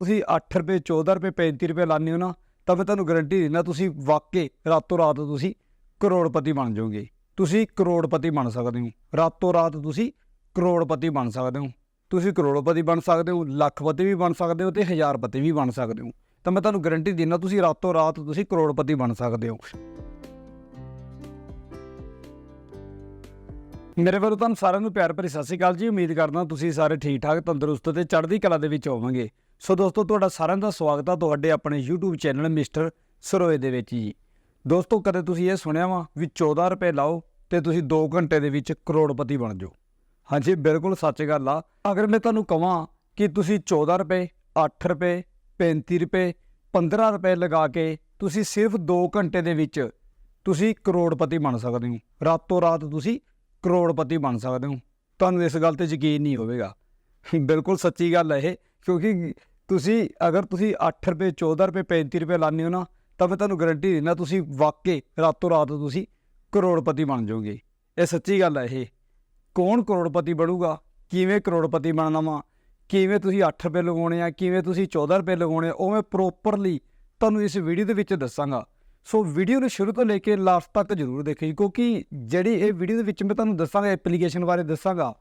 ਤੁਸੀਂ 8 ਰੁਪਏ 14 ਰੁਪਏ 35 ਰੁਪਏ ਲਾਉਂਦੇ ਹੋ ਨਾ, ਤਾਂ ਮੈਂ ਤੁਹਾਨੂੰ ਗਾਰੰਟੀ ਦਿੰਦਾ, ਤੁਸੀਂ ਵਾਕਈ ਰਾਤੋਂ ਰਾਤ ਤੁਸੀਂ ਕਰੋੜਪਤੀ ਬਣ ਜਾਓਗੇ। ਤੁਸੀਂ ਕਰੋੜਪਤੀ ਬਣ ਸਕਦੇ ਹੋ। ਰਾਤੋਂ ਰਾਤ ਤੁਸੀਂ ਕਰੋੜਪਤੀ ਬਣ ਸਕਦੇ ਹੋ। ਤੁਸੀਂ ਕਰੋੜਪਤੀ ਬਣ ਸਕਦੇ ਹੋ, ਲੱਖਪਤੀ ਵੀ ਬਣ ਸਕਦੇ ਹੋ ਤੇ ਹਜ਼ਾਰਪਤੀ ਵੀ ਬਣ ਸਕਦੇ ਹੋ। ਤਾਂ ਮੈਂ ਤੁਹਾਨੂੰ ਗਾਰੰਟੀ ਦਿੰਦਾ, ਤੁਸੀਂ ਰਾਤੋਂ ਰਾਤ ਤੁਸੀਂ ਕਰੋੜਪਤੀ ਬਣ ਸਕਦੇ ਹੋ। ਮੇਰੇ ਵੱਲੋਂ ਤੁਹਾਨੂੰ ਸਾਰਿਆਂ ਨੂੰ ਪਿਆਰ ਭਰੀ ਸਤਿ ਸ਼੍ਰੀ ਅਕਾਲ ਜੀ। ਉਮੀਦ ਕਰਦਾ ਤੁਸੀਂ ਸਾਰੇ ਠੀਕ ਠਾਕ ਤੰਦਰੁਸਤ ਤੇ ਚੜ੍ਹਦੀ ਕਲਾ ਦੇ ਵਿੱਚ ਹੋਵੋਗੇ। ਸੋ ਦੋਸਤੋ, ਤੁਹਾਡਾ ਸਾਰਿਆਂ ਦਾ ਸਵਾਗਤ ਆ ਤੁਹਾਡੇ ਆਪਣੇ YouTube ਚੈਨਲ ਮਿਸਟਰ ਸਰੋਏ ਦੇ ਵਿੱਚ ਜੀ। ਦੋਸਤੋ, ਕਦੇ ਤੁਸੀਂ ਇਹ ਸੁਣਿਆ ਵਾ ਵੀ 14 ਰੁਪਏ ਲਾਓ ਤੇ ਤੁਸੀਂ 2 ਘੰਟੇ ਦੇ ਵਿੱਚ ਕਰੋੜਪਤੀ ਬਣ ਜਾਓ? ਹਾਂਜੀ, ਬਿਲਕੁਲ ਸੱਚ ਗੱਲ ਆ। ਅਗਰ ਮੈਂ ਤੁਹਾਨੂੰ ਕਹਾਂ ਕਿ ਤੁਸੀਂ 14 ਰੁਪਏ 8 ਰੁਪਏ 35 ਰੁਪਏ 15 ਰੁਪਏ ਲਗਾ ਕੇ ਤੁਸੀਂ ਸਿਰਫ 2 ਘੰਟੇ ਦੇ ਵਿੱਚ ਤੁਸੀਂ ਕਰੋੜਪਤੀ ਬਣ ਸਕਦੇ ਹੋ। ਰਾਤੋਂ ਰਾਤ ਤੁਸੀਂ ਕਰੋੜਪਤੀ ਬਣ ਸਕਦੇ ਹੋ। ਤੁਹਾਨੂੰ ਇਸ ਗੱਲ ਤੇ ਯਕੀਨ ਨਹੀਂ ਹੋਵੇਗਾ। ਬਿਲਕੁਲ ਸੱਚੀ ਗੱਲ ਹੈ ਇਹ। ਕਿਉਂਕਿ ਤੁਸੀਂ ਅਗਰ ਤੁਸੀਂ 8 ਰੁਪਏ 14 ਰੁਪਏ 35 ਰੁਪਏ ਲਾਉਂਦੇ ਹੋ ਨਾ, ਤਾਂ ਮੈਂ ਤੁਹਾਨੂੰ ਗਾਰੰਟੀ ਦਿੰਦਾ ਤੁਸੀਂ ਵਾਕਈ ਰਾਤੋਂ ਰਾਤ ਤੁਸੀਂ ਕਰੋੜਪਤੀ ਬਣ ਜਾਓਗੇ। ਇਹ ਸੱਚੀ ਗੱਲ ਹੈ ਇਹ। ਕੌਣ ਕਰੋੜਪਤੀ ਬਣੂਗਾ? ਕਿਵੇਂ ਕਰੋੜਪਤੀ ਬਣਨਾ ਵਾ? ਕਿਵੇਂ ਤੁਸੀਂ 8 ਰੁਪਏ ਲਗਾਉਣੇ ਆ? ਕਿਵੇਂ ਤੁਸੀਂ 14 ਰੁਪਏ ਲਗਾਉਣੇ ਆ? ਉਹ ਮੈਂ ਪ੍ਰੋਪਰਲੀ ਤੁਹਾਨੂੰ ਇਸ ਵੀਡੀਓ ਦੇ ਵਿੱਚ ਦੱਸਾਂਗਾ। ਸੋ ਵੀਡੀਓ ਨੂੰ ਸ਼ੁਰੂ ਤੋਂ ਲੈ ਕੇ ਲਾਸਟ ਤੱਕ ਜ਼ਰੂਰ ਦੇਖਿਓ, ਕਿਉਂਕਿ ਜਿਹੜੀ ਇਹ ਵੀਡੀਓ ਦੇ ਵਿੱਚ ਮੈਂ ਤੁਹਾਨੂੰ ਦੱਸਾਂਗਾ ਐਪਲੀਕੇਸ਼ਨ ਬਾਰੇ ਦੱਸਾਂਗਾ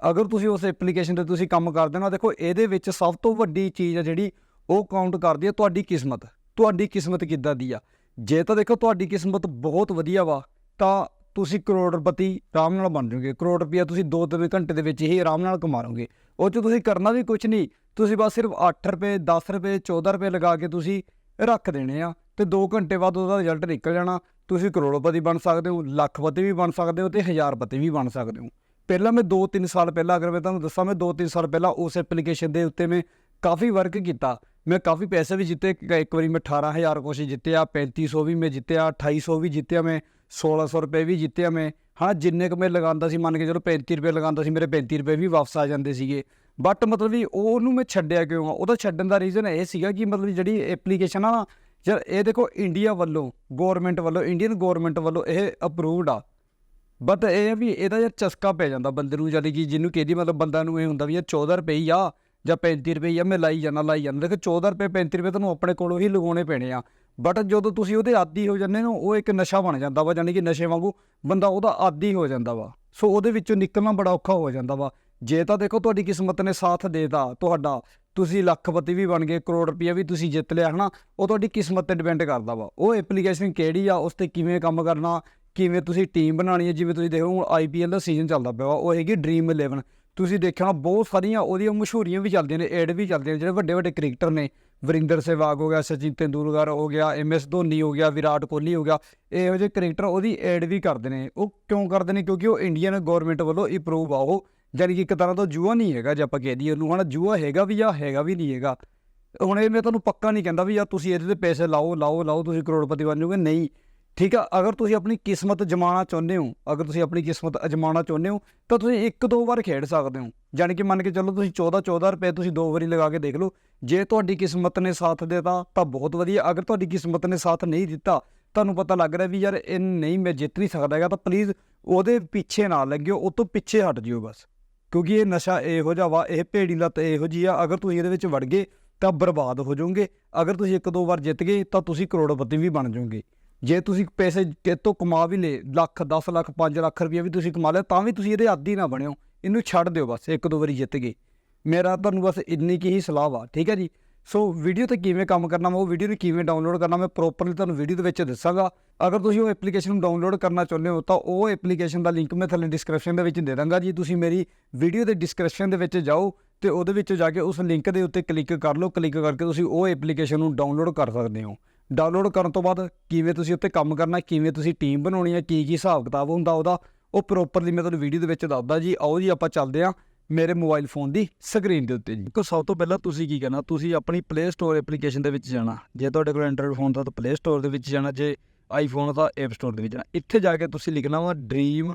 ਅਗਰ ਤੁਸੀਂ ਉਸ ਐਪਲੀਕੇਸ਼ਨ ਤੇ ਤੁਸੀਂ ਕੰਮ ਕਰਦੇ ਹੋ ਨਾ, ਦੇਖੋ ਇਹਦੇ ਵਿੱਚ ਸਭ ਤੋਂ ਵੱਡੀ ਚੀਜ਼ ਆ ਜਿਹੜੀ ਉਹ ਕਾਊਂਟ ਕਰਦੀ ਹੈ ਤੁਹਾਡੀ ਕਿਸਮਤ। ਤੁਹਾਡੀ ਕਿਸਮਤ ਕਿੱਦਾਂ ਦੀ ਆ? ਜੇ ਤਾਂ ਦੇਖੋ ਤੁਹਾਡੀ ਕਿਸਮਤ ਬਹੁਤ ਵਧੀਆ ਵਾ, ਤਾਂ ਤੁਸੀਂ ਕਰੋੜਪਤੀ ਆਰਾਮ ਨਾਲ ਬਣ ਜਾਓਗੇ। ਕਰੋੜ ਰੁਪਇਆ ਤੁਸੀਂ 2-3 ਘੰਟੇ ਦੇ ਵਿੱਚ ਹੀ ਆਰਾਮ ਨਾਲ ਕਮਾ ਲਓਗੇ। ਉਹ 'ਚ ਤੁਸੀਂ ਕਰਨਾ ਵੀ ਕੁਝ ਨਹੀਂ, ਤੁਸੀਂ ਬਸ ਸਿਰਫ 8 ਰੁਪਏ 10 ਰੁਪਏ 14 ਰੁਪਏ ਲਗਾ ਕੇ ਤੁਸੀਂ ਰੱਖ ਦੇਣੇ ਆ ਤੇ 2 ਘੰਟੇ ਬਾਅਦ ਉਹਦਾ ਰਿਜ਼ਲਟ ਨਿਕਲ ਜਾਣਾ। ਤੁਸੀਂ ਕਰੋੜਪਤੀ ਬਣ ਸਕਦੇ ਹੋ, ਲੱਖਪਤੀ ਵੀ ਬਣ ਸਕਦੇ ਹੋ ਤੇ ਹਜ਼ਾਰਪਤੀ ਵੀ ਬਣ ਸਕਦੇ ਹੋ। ਪਹਿਲਾਂ ਮੈਂ 2-3 ਸਾਲ ਪਹਿਲਾਂ, ਅਗਰ ਮੈਂ ਤੁਹਾਨੂੰ ਦੱਸਾਂ, ਮੈਂ 2-3 ਸਾਲ ਪਹਿਲਾਂ ਉਸ ਐਪਲੀਕੇਸ਼ਨ ਦੇ ਉੱਤੇ ਮੈਂ ਕਾਫੀ ਵਰਕ ਕੀਤਾ। ਮੈਂ ਕਾਫੀ ਪੈਸੇ ਵੀ ਜਿੱਤੇ, ਇੱਕ ਵਾਰੀ ਮੈਂ 18000 ਕੁਛ ਜਿੱਤਿਆ 3500 ਵੀ ਮੈਂ ਜਿੱਤਿਆ 2800 ਵੀ ਜਿੱਤਿਆ ਮੈਂ 1600 ਰੁਪਏ ਵੀ ਜਿੱਤਿਆ ਮੈਂ। ਹਾਂ, ਜਿੰਨੇ ਕੁ ਮੈਂ ਲਗਾਉਂਦਾ ਸੀ, ਮੰਨ ਕੇ ਚਲੋ 35 ਰੁਪਏ ਲਗਾਉਂਦਾ ਸੀ, ਮੇਰੇ 35 ਰੁਪਏ ਵੀ ਵਾਪਸ ਆ ਜਾਂਦੇ ਸੀਗੇ। ਬਟ ਮਤਲਬ ਵੀ ਉਹਨੂੰ ਮੈਂ ਛੱਡਿਆ ਕਿਉਂ ਆ? ਉਹਦਾ ਛੱਡਣ ਦਾ ਰੀਜ਼ਨ ਇਹ ਸੀਗਾ ਕਿ ਮਤਲਬ ਜਿਹੜੀ ਐਪਲੀਕੇਸ਼ਨ ਆ ਨਾ, ਯਾਰ ਇਹ ਦੇਖੋ ਇੰਡੀਆ ਵੱਲੋਂ ਗਵਰਨਮੈਂਟ ਵੱਲੋਂ ਇੰਡੀਅਨ ਗਵਰਨਮੈਂਟ ਵੱਲੋਂ ਇਹ ਅਪਰੂਵਡ ਆ। ਬਟ ਇਹ ਆ ਵੀ ਇਹਦਾ ਯਾਰ ਚਸਕਾ ਪੈ ਜਾਂਦਾ ਬੰਦੇ ਨੂੰ ਜਦ ਕਿ ਜਿਹਨੂੰ ਕਿਹਦੀ ਮਤਲਬ ਬੰਦਾ ਨੂੰ ਇਹ ਹੁੰਦਾ ਵੀ ਯਾਰ 14 ਰੁਪਏ ਹੀ ਆ ਜਾਂ 35 ਰੁਪਏ ਆ, ਮੈਂ ਲਾਈ ਜਾਣਾ ਲਾਈ ਜਾਂਦਾ ਦੇਖੋ 14 ਰੁਪਏ 35 ਰੁਪਏ ਤੁਹਾਨੂੰ ਆਪਣੇ ਕੋਲੋਂ ਹੀ ਲਗਾਉਣੇ ਪੈਣੇ ਆ। ਬਟ ਜਦੋਂ ਤੁਸੀਂ ਉਹਦੇ ਆਦੀ ਹੋ ਜਾਂਦੇ ਨਾ ਉਹ ਇੱਕ ਨਸ਼ਾ ਬਣ ਜਾਂਦਾ ਵਾ, ਯਾਨੀ ਕਿ ਨਸ਼ੇ ਵਾਂਗੂ ਬੰਦਾ ਉਹਦਾ ਆਦੀ ਹੋ ਜਾਂਦਾ ਵਾ। ਸੋ ਉਹਦੇ ਵਿੱਚੋਂ ਨਿਕਲਣਾ ਬੜਾ ਔਖਾ ਹੋ ਜਾਂਦਾ ਵਾ। ਜੇ ਤਾਂ ਦੇਖੋ ਤੁਹਾਡੀ ਕਿਸਮਤ ਨੇ ਸਾਥ ਦੇਤਾ ਤੁਹਾਡਾ, ਤੁਸੀਂ ਲੱਖਪਤੀ ਵੀ ਬਣ ਗਏ, ਕਰੋੜ ਰੁਪਈਆ ਵੀ ਤੁਸੀਂ ਜਿੱਤ ਲਿਆ, ਹਨਾ? ਉਹ ਤੁਹਾਡੀ ਕਿਸਮਤ ਤੇ ਡਿਪੈਂਡ ਕਰਦਾ ਵਾ। ਉਹ ਐਪਲੀਕੇਸ਼ਨ ਕਿਹੜੀ ਆ, ਉਸ ਤੇ ਕਿਵੇਂ ਕੰਮ ਕਰਨਾ ਕਿਵੇਂ ਤੁਸੀਂ ਟੀਮ ਬਣਾਉਣੀ ਹੈ? ਜਿਵੇਂ ਤੁਸੀਂ ਦੇਖੋ, ਹੁਣ ਆਈਪੀਐਲ ਦਾ ਸੀਜ਼ਨ ਚੱਲਦਾ ਪਿਆ ਉਹ ਹੈਗੀ ਡ੍ਰੀਮ 11 ਤੁਸੀਂ ਦੇਖਿਆ ਬਹੁਤ ਸਾਰੀਆਂ ਉਹਦੀਆਂ ਮਸ਼ਹੂਰੀਆਂ ਵੀ ਚੱਲਦੀਆਂ ਨੇ ਐਡ ਵੀ ਚੱਲਦੀਆਂ ਨੇ, ਜਿਹੜੇ ਵੱਡੇ ਵੱਡੇ ਕ੍ਰਿਕਟਰ ਨੇ। ਵਰਿੰਦਰ ਸਹਿਵਾਗ ਹੋ ਗਿਆ, ਸਚਿਨ ਤੈਂਦੂਲਕਰ ਹੋ ਗਿਆ ਐਮ ਐਸ ਧੋਨੀ ਹੋ ਗਿਆ, ਵਿਰਾਟ ਕੋਹਲੀ ਹੋ ਗਿਆ, ਇਹੋ ਜਿਹੇ ਕ੍ਰਿਕਟਰ ਉਹਦੀ ਐਡ ਵੀ ਕਰਦੇ ਨੇ। ਉਹ ਕਿਉਂ ਕਰਦੇ ਨੇ? ਕਿਉਂਕਿ ਉਹ ਇੰਡੀਅਨ ਗਵਰਨਮੈਂਟ ਵੱਲੋਂ ਅਪਰੂਵ ਆ ਉਹ। ਜਾਨੀ ਕਿ ਇੱਕ ਤਰ੍ਹਾਂ ਦਾ ਜੂਆ ਨਹੀਂ ਹੈਗਾ, ਜੇ ਆਪਾਂ ਕਹਿ ਦਈਏ ਉਹਨੂੰ। ਹਨਾ, ਜੂਆ ਹੈਗਾ ਵੀ ਆ, ਹੈਗਾ ਵੀ ਨਹੀਂ ਹੈਗਾ। ਹੁਣ ਇਹ ਮੈਂ ਤੁਹਾਨੂੰ ਪੱਕਾ ਨਹੀਂ ਕਹਿੰਦਾ ਵੀ ਯਾਰ ਤੁਸੀਂ ਇਹਦੇ ਤੇ ਪੈਸੇ ਲਾਓ ਲਾਓ ਲਾਓ, ਤੁਸੀਂ ਕਰੋੜਪਤੀ ਬਣ ਜਾਓਗੇ। ਨਹੀਂ। ਠੀਕ ਆ, ਅਗਰ ਤੁਸੀਂ ਆਪਣੀ ਕਿਸਮਤ ਜਮਾਉਣਾ ਚਾਹੁੰਦੇ ਹੋ, ਅਗਰ ਤੁਸੀਂ ਆਪਣੀ ਕਿਸਮਤ ਅਜਮਾਉਣਾ ਚਾਹੁੰਦੇ ਹੋ, ਤਾਂ ਤੁਸੀਂ ਇੱਕ ਦੋ ਵਾਰ ਖੇਡ ਸਕਦੇ ਹੋ। ਜਾਣੀ ਕਿ ਮੰਨ ਕੇ ਚੱਲੋ ਤੁਸੀਂ 14 14 ਰੁਪਏ ਤੁਸੀਂ ਦੋ ਵਾਰੀ ਲਗਾ ਕੇ ਦੇਖ ਲਓ, ਜੇ ਤੁਹਾਡੀ ਕਿਸਮਤ ਨੇ ਸਾਥ ਦਿੱਤਾ ਤਾਂ ਬਹੁਤ ਵਧੀਆ, ਅਗਰ ਤੁਹਾਡੀ ਕਿਸਮਤ ਨੇ ਸਾਥ ਨਹੀਂ ਦਿੱਤਾ, ਤੁਹਾਨੂੰ ਪਤਾ ਲੱਗ ਰਿਹਾ ਵੀ ਯਾਰ ਇਹ ਨਹੀਂ ਮੈਂ ਜਿੱਤ ਨਹੀਂ ਸਕਦਾ ਹੈਗਾ, ਤਾਂ ਪਲੀਜ਼ ਉਹਦੇ ਪਿੱਛੇ ਨਾ ਲੱਗਿਓ, ਉਹ ਤੋਂ ਪਿੱਛੇ ਹਟ ਜਿਓ ਬਸ। ਕਿਉਂਕਿ ਇਹ ਨਸ਼ਾ ਇਹੋ ਜਿਹਾ ਵਾ, ਇਹ ਭੇੜੀ ਲੱਤ ਇਹੋ ਜੀ ਆ, ਅਗਰ ਤੁਸੀਂ ਇਹਦੇ ਵਿੱਚ ਵੜ ਗਏ ਤਾਂ ਬਰਬਾਦ ਹੋ ਜਾਓਗੇ, ਅਗਰ ਤੁਸੀਂ ਇੱਕ ਦੋ ਵਾਰ ਜਿੱਤ ਗਏ ਤਾਂ ਤੁਸੀਂ ਕਰੋੜਪਤੀ ਵੀ ਬਣ ਜਾਓਗੇ। ਜੇ ਤੁਸੀਂ ਪੈਸੇ ਕਿਤੋਂ ਕਮਾ ਵੀ ਲੇ ਲੱਖ 10 ਲੱਖ 5 ਲੱਖ ਰੁਪਏ ਵੀ ਤੁਸੀਂ ਕਮਾ ਲਿਆ, ਤਾਂ ਵੀ ਤੁਸੀਂ ਇਹਦੇ ਆਦੀ ਨਾ ਬਣਿਓ। ਇਹਨੂੰ ਛੱਡ ਦਿਓ ਬਸ, ਇੱਕ ਦੋ ਵਾਰੀ ਜਿੱਤ ਗਏ ਮੇਰਾ ਤੁਹਾਨੂੰ ਬਸ ਇੰਨੀ ਕੀ ਹੀ ਸਲਾਹ ਵਾ, ਠੀਕ ਹੈ ਜੀ? ਸੋ ਵੀਡੀਓ ਤੇ ਕਿਵੇਂ ਕੰਮ ਕਰਨਾ, ਮੈਂ ਉਹ ਵੀਡੀਓ ਨੂੰ ਕਿਵੇਂ ਡਾਊਨਲੋਡ ਕਰਨਾ, ਮੈਂ ਪ੍ਰੋਪਰਲੀ ਤੁਹਾਨੂੰ ਵੀਡੀਓ ਦੇ ਵਿੱਚ ਦੱਸਾਂਗਾ। ਅਗਰ ਤੁਸੀਂ ਉਹ ਐਪਲੀਕੇਸ਼ਨ ਨੂੰ ਡਾਊਨਲੋਡ ਕਰਨਾ ਚਾਹੁੰਦੇ ਹੋ, ਤਾਂ ਉਹ ਐਪਲੀਕੇਸ਼ਨ ਦਾ ਲਿੰਕ ਮੈਂ ਥੱਲੇ ਡਿਸਕ੍ਰਿਪਸ਼ਨ ਦੇ ਵਿੱਚ ਦੇ ਦਾਂਗਾ ਜੀ। ਤੁਸੀਂ ਮੇਰੀ ਵੀਡੀਓ ਦੇ ਡਿਸਕ੍ਰਿਪਸ਼ਨ ਦੇ ਵਿੱਚ ਜਾਓ ਤੇ ਉਹਦੇ ਵਿੱਚ ਜਾ ਕੇ ਉਸ ਲਿੰਕ ਦੇ ਉੱਤੇ ਕਲਿੱਕ ਕਰ ਲਓ। ਕਲਿੱਕ ਕਰਕੇ ਤੁਸੀਂ ਉਹ ਐਪਲੀਕੇਸ਼ਨ ਨੂੰ ਡਾਊਨਲੋਡ ਕਰ ਸਕਦੇ ਹੋ। ਡਾਊਨਲੋਡ ਕਰਨ ਤੋਂ ਬਾਅਦ ਕਿਵੇਂ ਤੁਸੀਂ ਉੱਤੇ ਕੰਮ ਕਰਨਾ, ਕਿਵੇਂ ਤੁਸੀਂ ਟੀਮ ਬਣਾਉਣੀ ਹੈ, ਕੀ ਕੀ ਹਿਸਾਬ ਕਿਤਾਬ ਹੁੰਦਾ ਉਹਦਾ, ਉਹ ਪ੍ਰੋਪਰਲੀ ਮੈਂ ਤੁਹਾਨੂੰ ਵੀਡੀਓ ਦੇ ਵਿੱਚ ਦੱਸਦਾ ਜੀ। ਆਓ ਜੀ ਆਪਾਂ ਚੱਲਦੇ ਹਾਂ ਮੇਰੇ ਮੋਬਾਈਲ ਫੋਨ ਦੀ ਸਕਰੀਨ ਦੇ ਉੱਤੇ ਜੀ। ਕੋ ਸਭ ਤੋਂ ਪਹਿਲਾਂ ਤੁਸੀਂ ਕੀ ਕਰਨਾ, ਤੁਸੀਂ ਆਪਣੀ ਪਲੇ ਸਟੋਰ ਐਪਲੀਕੇਸ਼ਨ ਦੇ ਵਿੱਚ ਜਾਣਾ। ਜੇ ਤੁਹਾਡੇ ਕੋਲ ਐਂਡਰੋਇਡ ਫੋਨ ਤਾਂ ਪਲੇ ਸਟੋਰ ਦੇ ਵਿੱਚ ਜਾਣਾ, ਜੇ ਆਈਫੋਨ ਤਾਂ ਐਪ ਸਟੋਰ ਦੇ ਵਿੱਚ ਜਾਣਾ। ਇੱਥੇ ਜਾ ਕੇ ਤੁਸੀਂ ਲਿਖਣਾ ਵਾ ਡ੍ਰੀਮ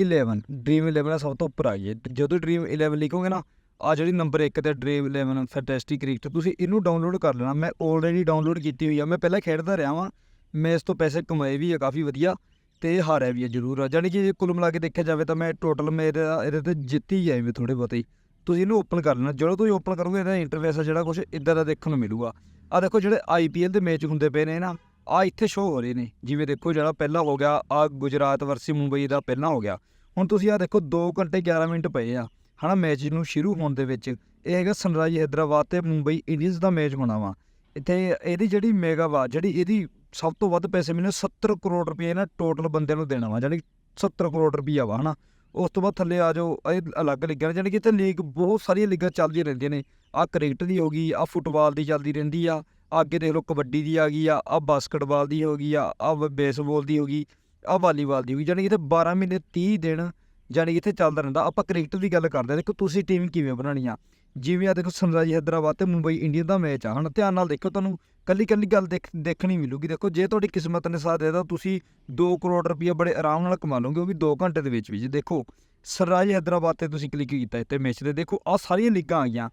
11 ਡ੍ਰੀਮ 11 ਸਭ ਤੋਂ ਉੱਪਰ ਆ ਗਈ ਜਦੋਂ ਡ੍ਰੀਮ 11 ਲਿਖੋਗੇ ਨਾ ਆ ਜਿਹੜੀ ਨੰਬਰ 1 ਤੇ ਡ੍ਰੀਮ 11 ਫੈਂਟੈਸਟਿਕ ਕ੍ਰਿਕਟ ਤੁਸੀਂ ਇਹਨੂੰ ਡਾਊਨਲੋਡ ਕਰ ਲੈਣਾ। ਮੈਂ ਆਲਰੇਡੀ ਡਾਊਨਲੋਡ ਕੀਤੀ ਹੋਈ ਆ, ਮੈਂ ਪਹਿਲਾਂ ਖੇਡਦਾ ਰਿਹਾ ਵਾਂ, ਮੈਂ ਇਸ ਤੋਂ ਪੈਸੇ ਕਮਾਏ ਵੀ ਆ, ਕਾਫੀ ਵਧੀਆ ਤੇ ਹਾਰਿਆ ਵੀ ਆ ਜ਼ਰੂਰ ਆ। ਜਾਣੀ ਕਿ ਜੇ ਕੁੱਲ ਮਿਲਾ ਕੇ ਦੇਖਿਆ ਜਾਵੇ ਤਾਂ ਮੈਂ ਟੋਟਲ ਮੇਰੇ ਇਹਦੇ ਤੇ ਜਿੱਤ ਹੀ ਆਏ ਵੀ ਥੋੜੇ ਬਹੁਤੇ ਹੀ। ਤੁਸੀਂ ਇਹਨੂੰ ਓਪਨ ਕਰ ਲੈਣਾ, ਜਦੋਂ ਤੁਸੀਂ ਓਪਨ ਕਰੋਗੇ ਇਹਦਾ ਇੰਟਰਫੇਸ ਜਿਹੜਾ ਕੁਝ ਇਦਾਂ ਦਾ ਦੇਖਣ ਨੂੰ ਮਿਲੂਗਾ। ਆ ਦੇਖੋ ਜਿਹੜੇ ਆਈਪੀਐਲ ਦੇ ਮੈਚ ਹੁੰਦੇ ਪਏ ਨੇ ਨਾ ਆ ਇੱਥੇ ਸ਼ੋ ਹੋ ਰਹੇ ਨੇ। ਜਿਵੇਂ ਦੇਖੋ ਜਿਹੜਾ ਪਹਿਲਾਂ ਹੋ ਗਿਆ ਆ ਗੁਜਰਾਤ ਵਰਸੀ ਮੁੰਬਈ ਦਾ ਪਹਿਲਾਂ ਹੋ ਗਿਆ। ਹੁਣ ਤੁਸੀਂ ਆ ਦੇਖੋ 2 ਘੰਟੇ 11 ਮਿੰਟ ਪਏ ਆ। ਹਨਾ ਮੈਚ ਨੂੰ ਸ਼ੁਰੂ ਹੋਣ ਦੇ ਵਿੱਚ। ਇਹ ਹੈਗਾ ਸਨਰਾਈਜ਼ ਹੈਦਰਾਬਾਦ ਤੇ ਮੁੰਬਈ ਇੰਡੀਅਨਸ ਦਾ ਮੈਚ ਹੋਣਾ ਵਾ। ਇੱਥੇ ਇਹਦੀ ਜਿਹੜੀ ਮੇਗਾ ਵਾ, ਜਿਹੜੀ ਇਹਦੀ ਸਭ ਤੋਂ ਵੱਧ ਪੈਸੇ ਮੈਨੂੰ 70 ਕਰੋੜ ਰੁਪਏ ਨਾ ਟੋਟਲ ਬੰਦਿਆਂ ਨੂੰ ਦੇਣਾ ਵਾ ਜਾਨੀ 70 ਕਰੋੜ ਰੁਪਈਆ ਵਾ ਹਨਾ ਉਸ ਤੋਂ ਬਾਅਦ ਥੱਲੇ ਆ ਜਾਓ, ਇਹ ਅਲੱਗ ਲੀਗਾਂ ਨੇ ਜਾਨੀ ਕਿ ਇੱਥੇ ਲੀਗ ਬਹੁਤ ਸਾਰੀਆਂ ਲੀਗਾਂ ਚੱਲਦੀਆਂ ਰਹਿੰਦੀਆਂ ਨੇ। ਆ ਕ੍ਰਿਕਟ ਦੀ ਹੋ ਗਈ, ਆ ਫੁੱਟਬਾਲ ਦੀ ਚੱਲਦੀ ਰਹਿੰਦੀ ਆ ਆਹ ਅੱਗੇ ਦੇਖ ਲਓ ਕਬੱਡੀ ਦੀ ਆ ਗਈ ਆ ਆ ਬਾਸਕਟਬਾਲ ਦੀ ਹੋ ਗਈ ਆ ਆ ਬੇਸਬਾਲ ਦੀ ਹੋ ਗਈ, ਆ ਵਾਲੀਬਾਲ ਦੀ ਹੋ ਗਈ ਜਾਨੀ ਕਿ ਇੱਥੇ 12 ਮਹੀਨੇ 30 ਦਿਨ ਜਾਨੀ ਕਿ ਇੱਥੇ ਚੱਲਦਾ ਰਹਿੰਦਾ। ਆਪਾਂ ਕ੍ਰਿਕਟ ਦੀ ਗੱਲ ਕਰਦੇ ਹਾਂ। ਦੇਖੋ, ਤੁਸੀਂ ਟੀਮ ਕਿਵੇਂ ਬਣਾਉਣੀ ਆ ਜਿਵੇਂ ਆ ਦੇਖੋ ਸਨਰਾਈਜ਼ ਹੈਦਰਾਬਾਦ ਤੇ ਮੁੰਬਈ ਇੰਡੀਅਨ ਦਾ ਮੈਚ ਆ। ਹੁਣ ਧਿਆਨ ਨਾਲ ਦੇਖੋ, ਤੁਹਾਨੂੰ ਕੱਲੀ ਕੱਲੀ ਗੱਲ ਦੇਖ, ਦੇਖਣੀ ਮਿਲੂਗੀ। ਦੇਖੋ, ਜੇ ਤੁਹਾਡੀ ਕਿਸਮਤ ਨੇ ਸਾਥ ਦੇਦਾ ਤੁਸੀਂ 2 ਕਰੋੜ ਰੁਪਈਆ ਬੜੇ ਆਰਾਮ ਨਾਲ ਕਮਾ ਲਓਗੇ, ਉਹ ਵੀ 2 ਘੰਟੇ ਦੇ ਵਿੱਚ ਵਿੱਚ ਦੇਖੋ ਸਨਰਾਈਜ਼ ਹੈਦਰਾਬਾਦ ਤੇ ਤੁਸੀਂ ਕਲਿੱਕ ਕੀਤਾ ਇੱਥੇ ਮੈਚ ਤੇ। ਦੇਖੋ ਆ ਸਾਰੀਆਂ ਲੀਗਾਂ ਆ ਗਈਆਂ।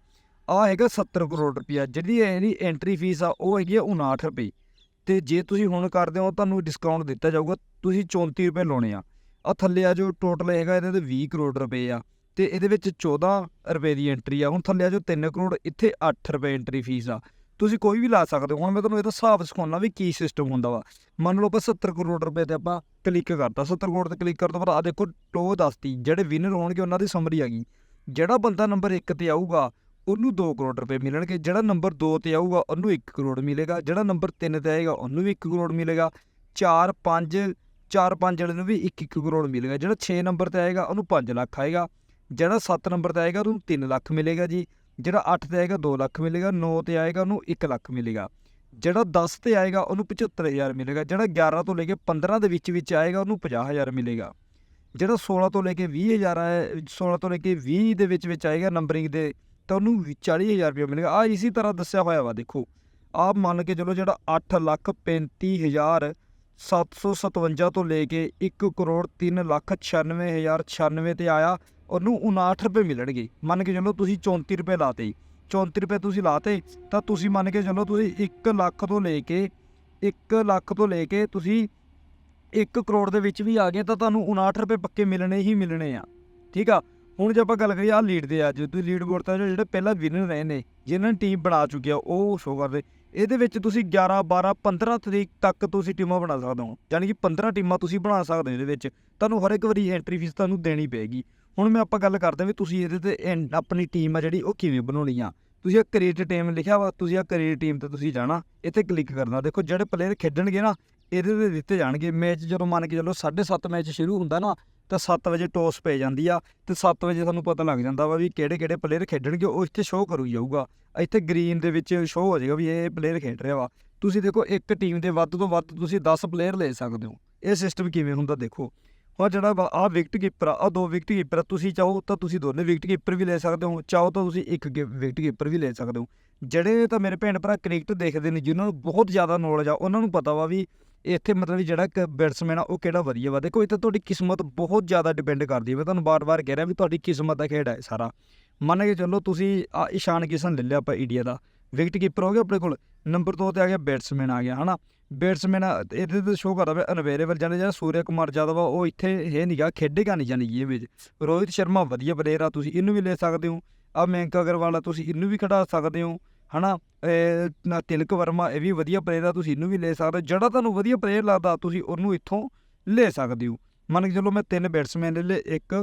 ਆ ਹੈਗਾ 70 ਕਰੋੜ ਰੁਪਈਆ। ਜਿਹੜੀ ਇਹਦੀ ਐਂਟਰੀ ਫੀਸ ਆ, ਉਹ ਹੈਗੀ ਆ 59 ਰੁਪਏ। ਤੇ ਜੇ ਤੁਸੀਂ ਹੁਣ ਕਰਦੇ ਹੋ, ਤੁਹਾਨੂੰ ਡਿਸਕਾਊਂਟ ਦਿੱਤਾ ਜਾਊਗਾ, ਤੁਸੀਂ 34 ਰੁਪਏ ਲਾਉਣੇ ਆ। ਆ ਥੱਲੇ ਆ ਜੋ ਟੋਟਲ ਹੈਗਾ ਇਹਦੇ ਤੇ 20 ਕਰੋੜ ਰੁਪਏ ਆ ਤੇ ਇਹਦੇ ਵਿੱਚ 14 ਰੁਪਏ ਦੀ ਐਂਟਰੀ ਆ। ਹੁਣ ਥੱਲੇ ਆ ਜੋ 3 ਕਰੋੜ, ਇੱਥੇ 8 ਰੁਪਏ ਐਂਟਰੀ ਫੀਸ ਆ। ਤੁਸੀਂ ਕੋਈ ਵੀ ਲਾ ਸਕਦੇ ਹੋ। ਹੁਣ ਮੈਂ ਤੁਹਾਨੂੰ ਇਹਦਾ ਹਿਸਾਬ ਸਿਖਾਉਣਾ ਵੀ ਕੀ ਸਿਸਟਮ ਹੁੰਦਾ ਵਾ। ਮੰਨ ਲਓ ਆਪਾਂ 70 ਕਰੋੜ ਰੁਪਏ ਤੇ ਆਪਾਂ ਕਲਿੱਕ ਕਰਤਾ। 70 ਕਰੋੜ ਤੇ ਕਲਿੱਕ ਕਰਨ ਤੋਂ ਬਾਅਦ ਆ ਦੇਖੋ ਟੋ ਦੱਸਤੀ, ਜਿਹੜੇ ਵਿਨਰ ਹੋਣਗੇ ਉਹਨਾਂ ਦੀ ਸਮਰੀ ਆ ਗਈ। ਜਿਹੜਾ ਬੰਦਾ ਨੰਬਰ 1 ਤੇ ਆਊਗਾ, ਉਹਨੂੰ 2 ਕਰੋੜ ਰੁਪਏ ਮਿਲਣਗੇ। ਜਿਹੜਾ ਨੰਬਰ 2 ਤੇ ਆਊਗਾ, ਉਹਨੂੰ 1 ਕਰੋੜ ਮਿਲੇਗਾ। ਜਿਹੜਾ ਨੰਬਰ 3 ਤੇ ਆਏਗਾ, ਉਹਨੂੰ ਵੀ 1 ਕਰੋੜ ਮਿਲੇਗਾ। 4 5 4 5 ਵਾਲੇ ਨੂੰ ਵੀ 1 1 ਕਰੋੜ ਮਿਲੇਗਾ। ਜਿਹੜਾ 6 ਨੰਬਰ ਤੇ ਆਏਗਾ, ਉਹਨੂੰ 5 ਲੱਖ ਆਏਗਾ। ਜਿਹੜਾ 7 ਨੰਬਰ ਤੇ ਆਏਗਾ, ਉਹਨੂੰ 3 ਲੱਖ ਮਿਲੇਗਾ ਜੀ। ਜਿਹੜਾ 8 ਤੇ ਆਏਗਾ 2 ਲੱਖ ਮਿਲੇਗਾ। 9 ਤੇ ਆਏਗਾ, ਉਹਨੂੰ 1 ਲੱਖ ਮਿਲੇਗਾ। ਜਿਹੜਾ 10 ਤੇ ਆਏਗਾ, ਉਹਨੂੰ 75000 ਮਿਲੇਗਾ। ਜਿਹੜਾ 11 ਤੋਂ ਲੈ ਕੇ 15 ਦੇ ਵਿੱਚ ਵਿੱਚ ਆਏਗਾ, ਉਹਨੂੰ 50000 ਮਿਲੇਗਾ। ਜਿਹੜਾ 16 ਤੋਂ ਲੈ ਕੇ 20000 ਆਏ 16 ਤੋਂ ਲੈ ਕੇ 20 ਦੇ ਵਿੱਚ ਵਿੱਚ ਆਏਗਾ ਨੰਬਰਿੰਗ ਦੇ, ਤਾਂ ਉਹਨੂੰ 40000 ਰੁਪਏ ਮਿਲੇਗਾ। ਆ ਇਸੇ ਤਰ੍ਹਾਂ ਦੱਸਿਆ ਹੋਇਆ ਵਾ, ਦੇਖੋ। ਆਪ ਮੰਨ ਕੇ ਚਲੋ ਜਿਹੜਾ 8 ਲੱਖ 35000 757 ਤੋਂ ਲੈ ਕੇ 1 ਕਰੋੜ 3 ਲੱਖ 96000 96 ਤੇ ਆਇਆ, ਉਹਨੂੰ 59 ਰੁਪਏ ਮਿਲਣਗੇ। ਮੰਨ ਕੇ ਚਲੋ ਤੁਸੀਂ 34 ਰੁਪਏ ਲਾਤੇ। 34 ਰੁਪਏ ਤੁਸੀਂ ਲਾਤੇ, ਤਾਂ ਤੁਸੀਂ ਮੰਨ ਕੇ ਚਲੋ ਤੁਸੀਂ 1 ਲੱਖ ਤੋਂ ਲੈ ਕੇ 1 ਲੱਖ ਤੋਂ ਲੈ ਕੇ ਤੁਸੀਂ 1 ਕਰੋੜ ਦੇ ਵਿੱਚ ਵੀ ਆ ਗਏ, ਤਾਂ ਤੁਹਾਨੂੰ 59 ਰੁਪਏ ਪੱਕੇ ਮਿਲਣੇ ਹੀ ਮਿਲਣੇ ਆ। ਠੀਕ ਆ? ਹੁਣ ਜੇ ਆਪਾਂ ਗੱਲ ਕਰੀਏ ਆ ਲੀਡ ਦੇ ਆ ਜੇ ਤੁਸੀਂ ਲੀਡ ਬੋਰਡ ਤੇ ਜਿਹੜੇ ਪਹਿਲਾਂ ਵਿਨਰ ਰਹੇ ਨੇ, ਜਿਨ੍ਹਾਂ ਨੇ ਟੀਮ ਬਣਾ ਚੁੱਕੀ ਆ ਉਹ ਸ਼ੋ ਕਰਦੇ। ਇਹਦੇ ਵਿੱਚ ਤੁਸੀਂ 11 12 15 ਤਰੀਕ ਤੱਕ ਤੁਸੀਂ ਟੀਮਾਂ ਬਣਾ ਸਕਦੇ ਹੋ। ਯਾਨੀ ਕਿ 15 ਟੀਮਾਂ ਤੁਸੀਂ ਬਣਾ ਸਕਦੇ ਹੋ ਇਹਦੇ ਵਿੱਚ। ਤੁਹਾਨੂੰ ਹਰ ਇੱਕ ਵਾਰੀ ਐਂਟਰੀ ਫੀਸ ਤੁਹਾਨੂੰ ਦੇਣੀ ਪਏਗੀ। ਹੁਣ ਮੈਂ ਆਪਾਂ ਗੱਲ ਕਰਦੇ ਹਾਂ ਵੀ ਤੁਸੀਂ ਇਹਦੇ ਤੇ ਐਨ- ਆਪਣੀ ਟੀਮ ਆ ਜਿਹੜੀ, ਉਹ ਕਿਵੇਂ ਬਣਾਉਣੀ ਆ। ਤੁਸੀਂ ਇਹ ਕ੍ਰੀਏਟ ਟੀਮ ਲਿਖਿਆ ਵਾ, ਤੁਸੀਂ ਆ ਕ੍ਰੀਏਟ ਟੀਮ ਤੇ ਤੁਸੀਂ ਜਾਣਾ, ਇੱਥੇ ਕਲਿੱਕ ਕਰਨਾ। ਦੇਖੋ, ਜਿਹੜੇ ਪਲੇਅਰ ਖੇਡਣਗੇ ਨਾ, ਇਹਦੇ ਤੇ ਦਿੱਤੇ ਜਾਣਗੇ। ਮੈਚ ਜਦੋਂ ਮੰਨ ਕੇ ਚੱਲੋ 7:30 ਮੈਚ ਸ਼ੁਰੂ ਹੁੰਦਾ ਨਾ ਤਾਂ 7 ਵਜੇ ਟੌਸ ਪੈ ਜਾਂਦੀ ਆ ਤੇ 7 ਵਜੇ ਸਾਨੂੰ ਪਤਾ ਲੱਗ ਜਾਂਦਾ ਵਾ ਵੀ ਕਿਹੜੇ ਕਿਹੜੇ ਪਲੇਅਰ ਖੇਡਣਗੇ, ਉਹ ਇੱਥੇ ਸ਼ੋਅ ਕਰੂ ਜਾਊਗਾ। ਇੱਥੇ ਗ੍ਰੀਨ ਦੇ ਵਿੱਚ ਸ਼ੋਅ ਹੋ ਜਾਏਗਾ ਵੀ ਇਹ ਪਲੇਅਰ ਖੇਡ ਰਿਹਾ ਵਾ। ਤੁਸੀਂ ਦੇਖੋ, ਇੱਕ ਟੀਮ ਦੇ ਵੱਧ ਤੋਂ ਵੱਧ ਤੁਸੀਂ 10 ਪਲੇਅਰ ਲੈ ਸਕਦੇ ਹੋ। ਇਹ ਸਿਸਟਮ ਕਿਵੇਂ ਹੁੰਦਾ ਦੇਖੋ। ਹੁਣ ਜਿਹੜਾ ਆ ਵਿਕਟ ਕੀਪਰ ਆ, ਆਹ ਦੋ ਵਿਕਟ ਕੀਪਰ ਆ। ਤੁਸੀਂ ਚਾਹੋ ਤਾਂ ਤੁਸੀਂ ਦੋਨੇ ਵਿਕਟ ਕੀਪਰ ਵੀ ਲੈ ਸਕਦੇ ਹੋ। ਚਾਹੋ ਤਾਂ ਤੁਸੀਂ ਇੱਕ ਵਿਕਟ ਕੀਪਰ ਵੀ ਲੈ ਸਕਦੇ ਹੋ। ਜਿਹੜੇ ਤਾਂ ਮੇਰੇ ਭੈਣ ਭਰਾ ਕ੍ਰਿਕਟ ਦੇਖਦੇ ਨੇ, ਜਿਨ੍ਹਾਂ ਨੂੰ ਬਹੁਤ ਜ਼ਿਆਦਾ ਨੌਲੇਜ ਆ, ਉਹਨਾਂ ਨੂੰ ਪਤਾ ਵਾ ਵੀ ਇੱਥੇ ਮਤਲਬ ਵੀ ਜਿਹੜਾ ਇੱਕ ਬੈਟਸਮੈਨ ਆ, ਉਹ ਕਿਹੜਾ ਵਧੀਆ ਵਾ। ਦੇਖੋ ਇੱਥੇ ਤੁਹਾਡੀ ਕਿਸਮਤ ਬਹੁਤ ਜ਼ਿਆਦਾ ਡਿਪੈਂਡ ਕਰਦੀ ਹੈ ਮੈਂ ਤੁਹਾਨੂੰ ਬਾਰ-ਬਾਰ ਕਹਿ ਰਿਹਾ ਵੀ ਤੁਹਾਡੀ ਕਿਸਮਤ ਦਾ ਖੇਡ ਹੈ ਸਾਰਾ। ਮੰਨ ਕੇ ਚੱਲੋ ਤੁਸੀਂ ਆ ਇਸ਼ਾਨ ਕਿਸ਼ਨ ਲੈ ਲਿਆ ਆਪਾਂ ਇੰਡੀਆ ਦਾ। ਵਿਕਟ ਕੀਪਰ ਹੋ ਗਿਆ ਆਪਣੇ ਕੋਲ। ਨੰਬਰ 2 ਤੇ ਆ ਗਿਆ ਬੈਟਸਮੈਨ ਆ ਗਿਆ, ਹਨਾ? ਬੈਟਸਮੈਨ ਇਹਦੇ ਤੇ ਸ਼ੋਅ ਕਰਦਾ ਵਾ ਅਨਵੇਰੇਬਲ ਜਾਨੇ ਜਿਹੜਾ ਸੂਰਿਆ ਕੁਮਾਰ ਯਾਦਵ ਆ, ਉਹ ਇੱਥੇ ਇਹ ਨਹੀਂਗਾ ਖੇਡੇਗਾ ਨਹੀਂ ਜਾਨੀ ਕਿ ਇਹ ਵਿੱਚ। ਰੋਹਿਤ ਸ਼ਰਮਾ ਵਧੀਆ ਪਲੇਅਰ ਆ, ਤੁਸੀਂ ਇਹਨੂੰ ਵੀ ਲੈ ਸਕਦੇ ਹੋ। ਆ ਮੈਂਕ ਅਗਰਵਾਲ ਆ, ਤੁਸੀਂ ਇਹਨੂੰ ਵੀ ਖੜਾ ਸਕਦੇ ਹੋ। ਹਨਾ, ਇਹ ਨਾ ਤਿਲਕ ਵਰਮਾ, ਇਹ ਵੀ ਵਧੀਆ ਪਲੇਅਰ ਆ, ਤੁਸੀਂ ਇਹਨੂੰ ਵੀ ਲੈ ਸਕਦੇ ਹੋ। ਜਿਹੜਾ ਤੁਹਾਨੂੰ ਵਧੀਆ ਪਲੇਅਰ ਲੱਗਦਾ, ਤੁਸੀਂ ਉਹਨੂੰ ਇੱਥੋਂ ਲੈ ਸਕਦੇ ਹੋ। ਮੰਨ ਕੇ ਚਲੋ ਮੈਂ ਤਿੰਨ ਬੈਟਸਮੈਨ ਲੈ ਲਏ, ਇੱਕ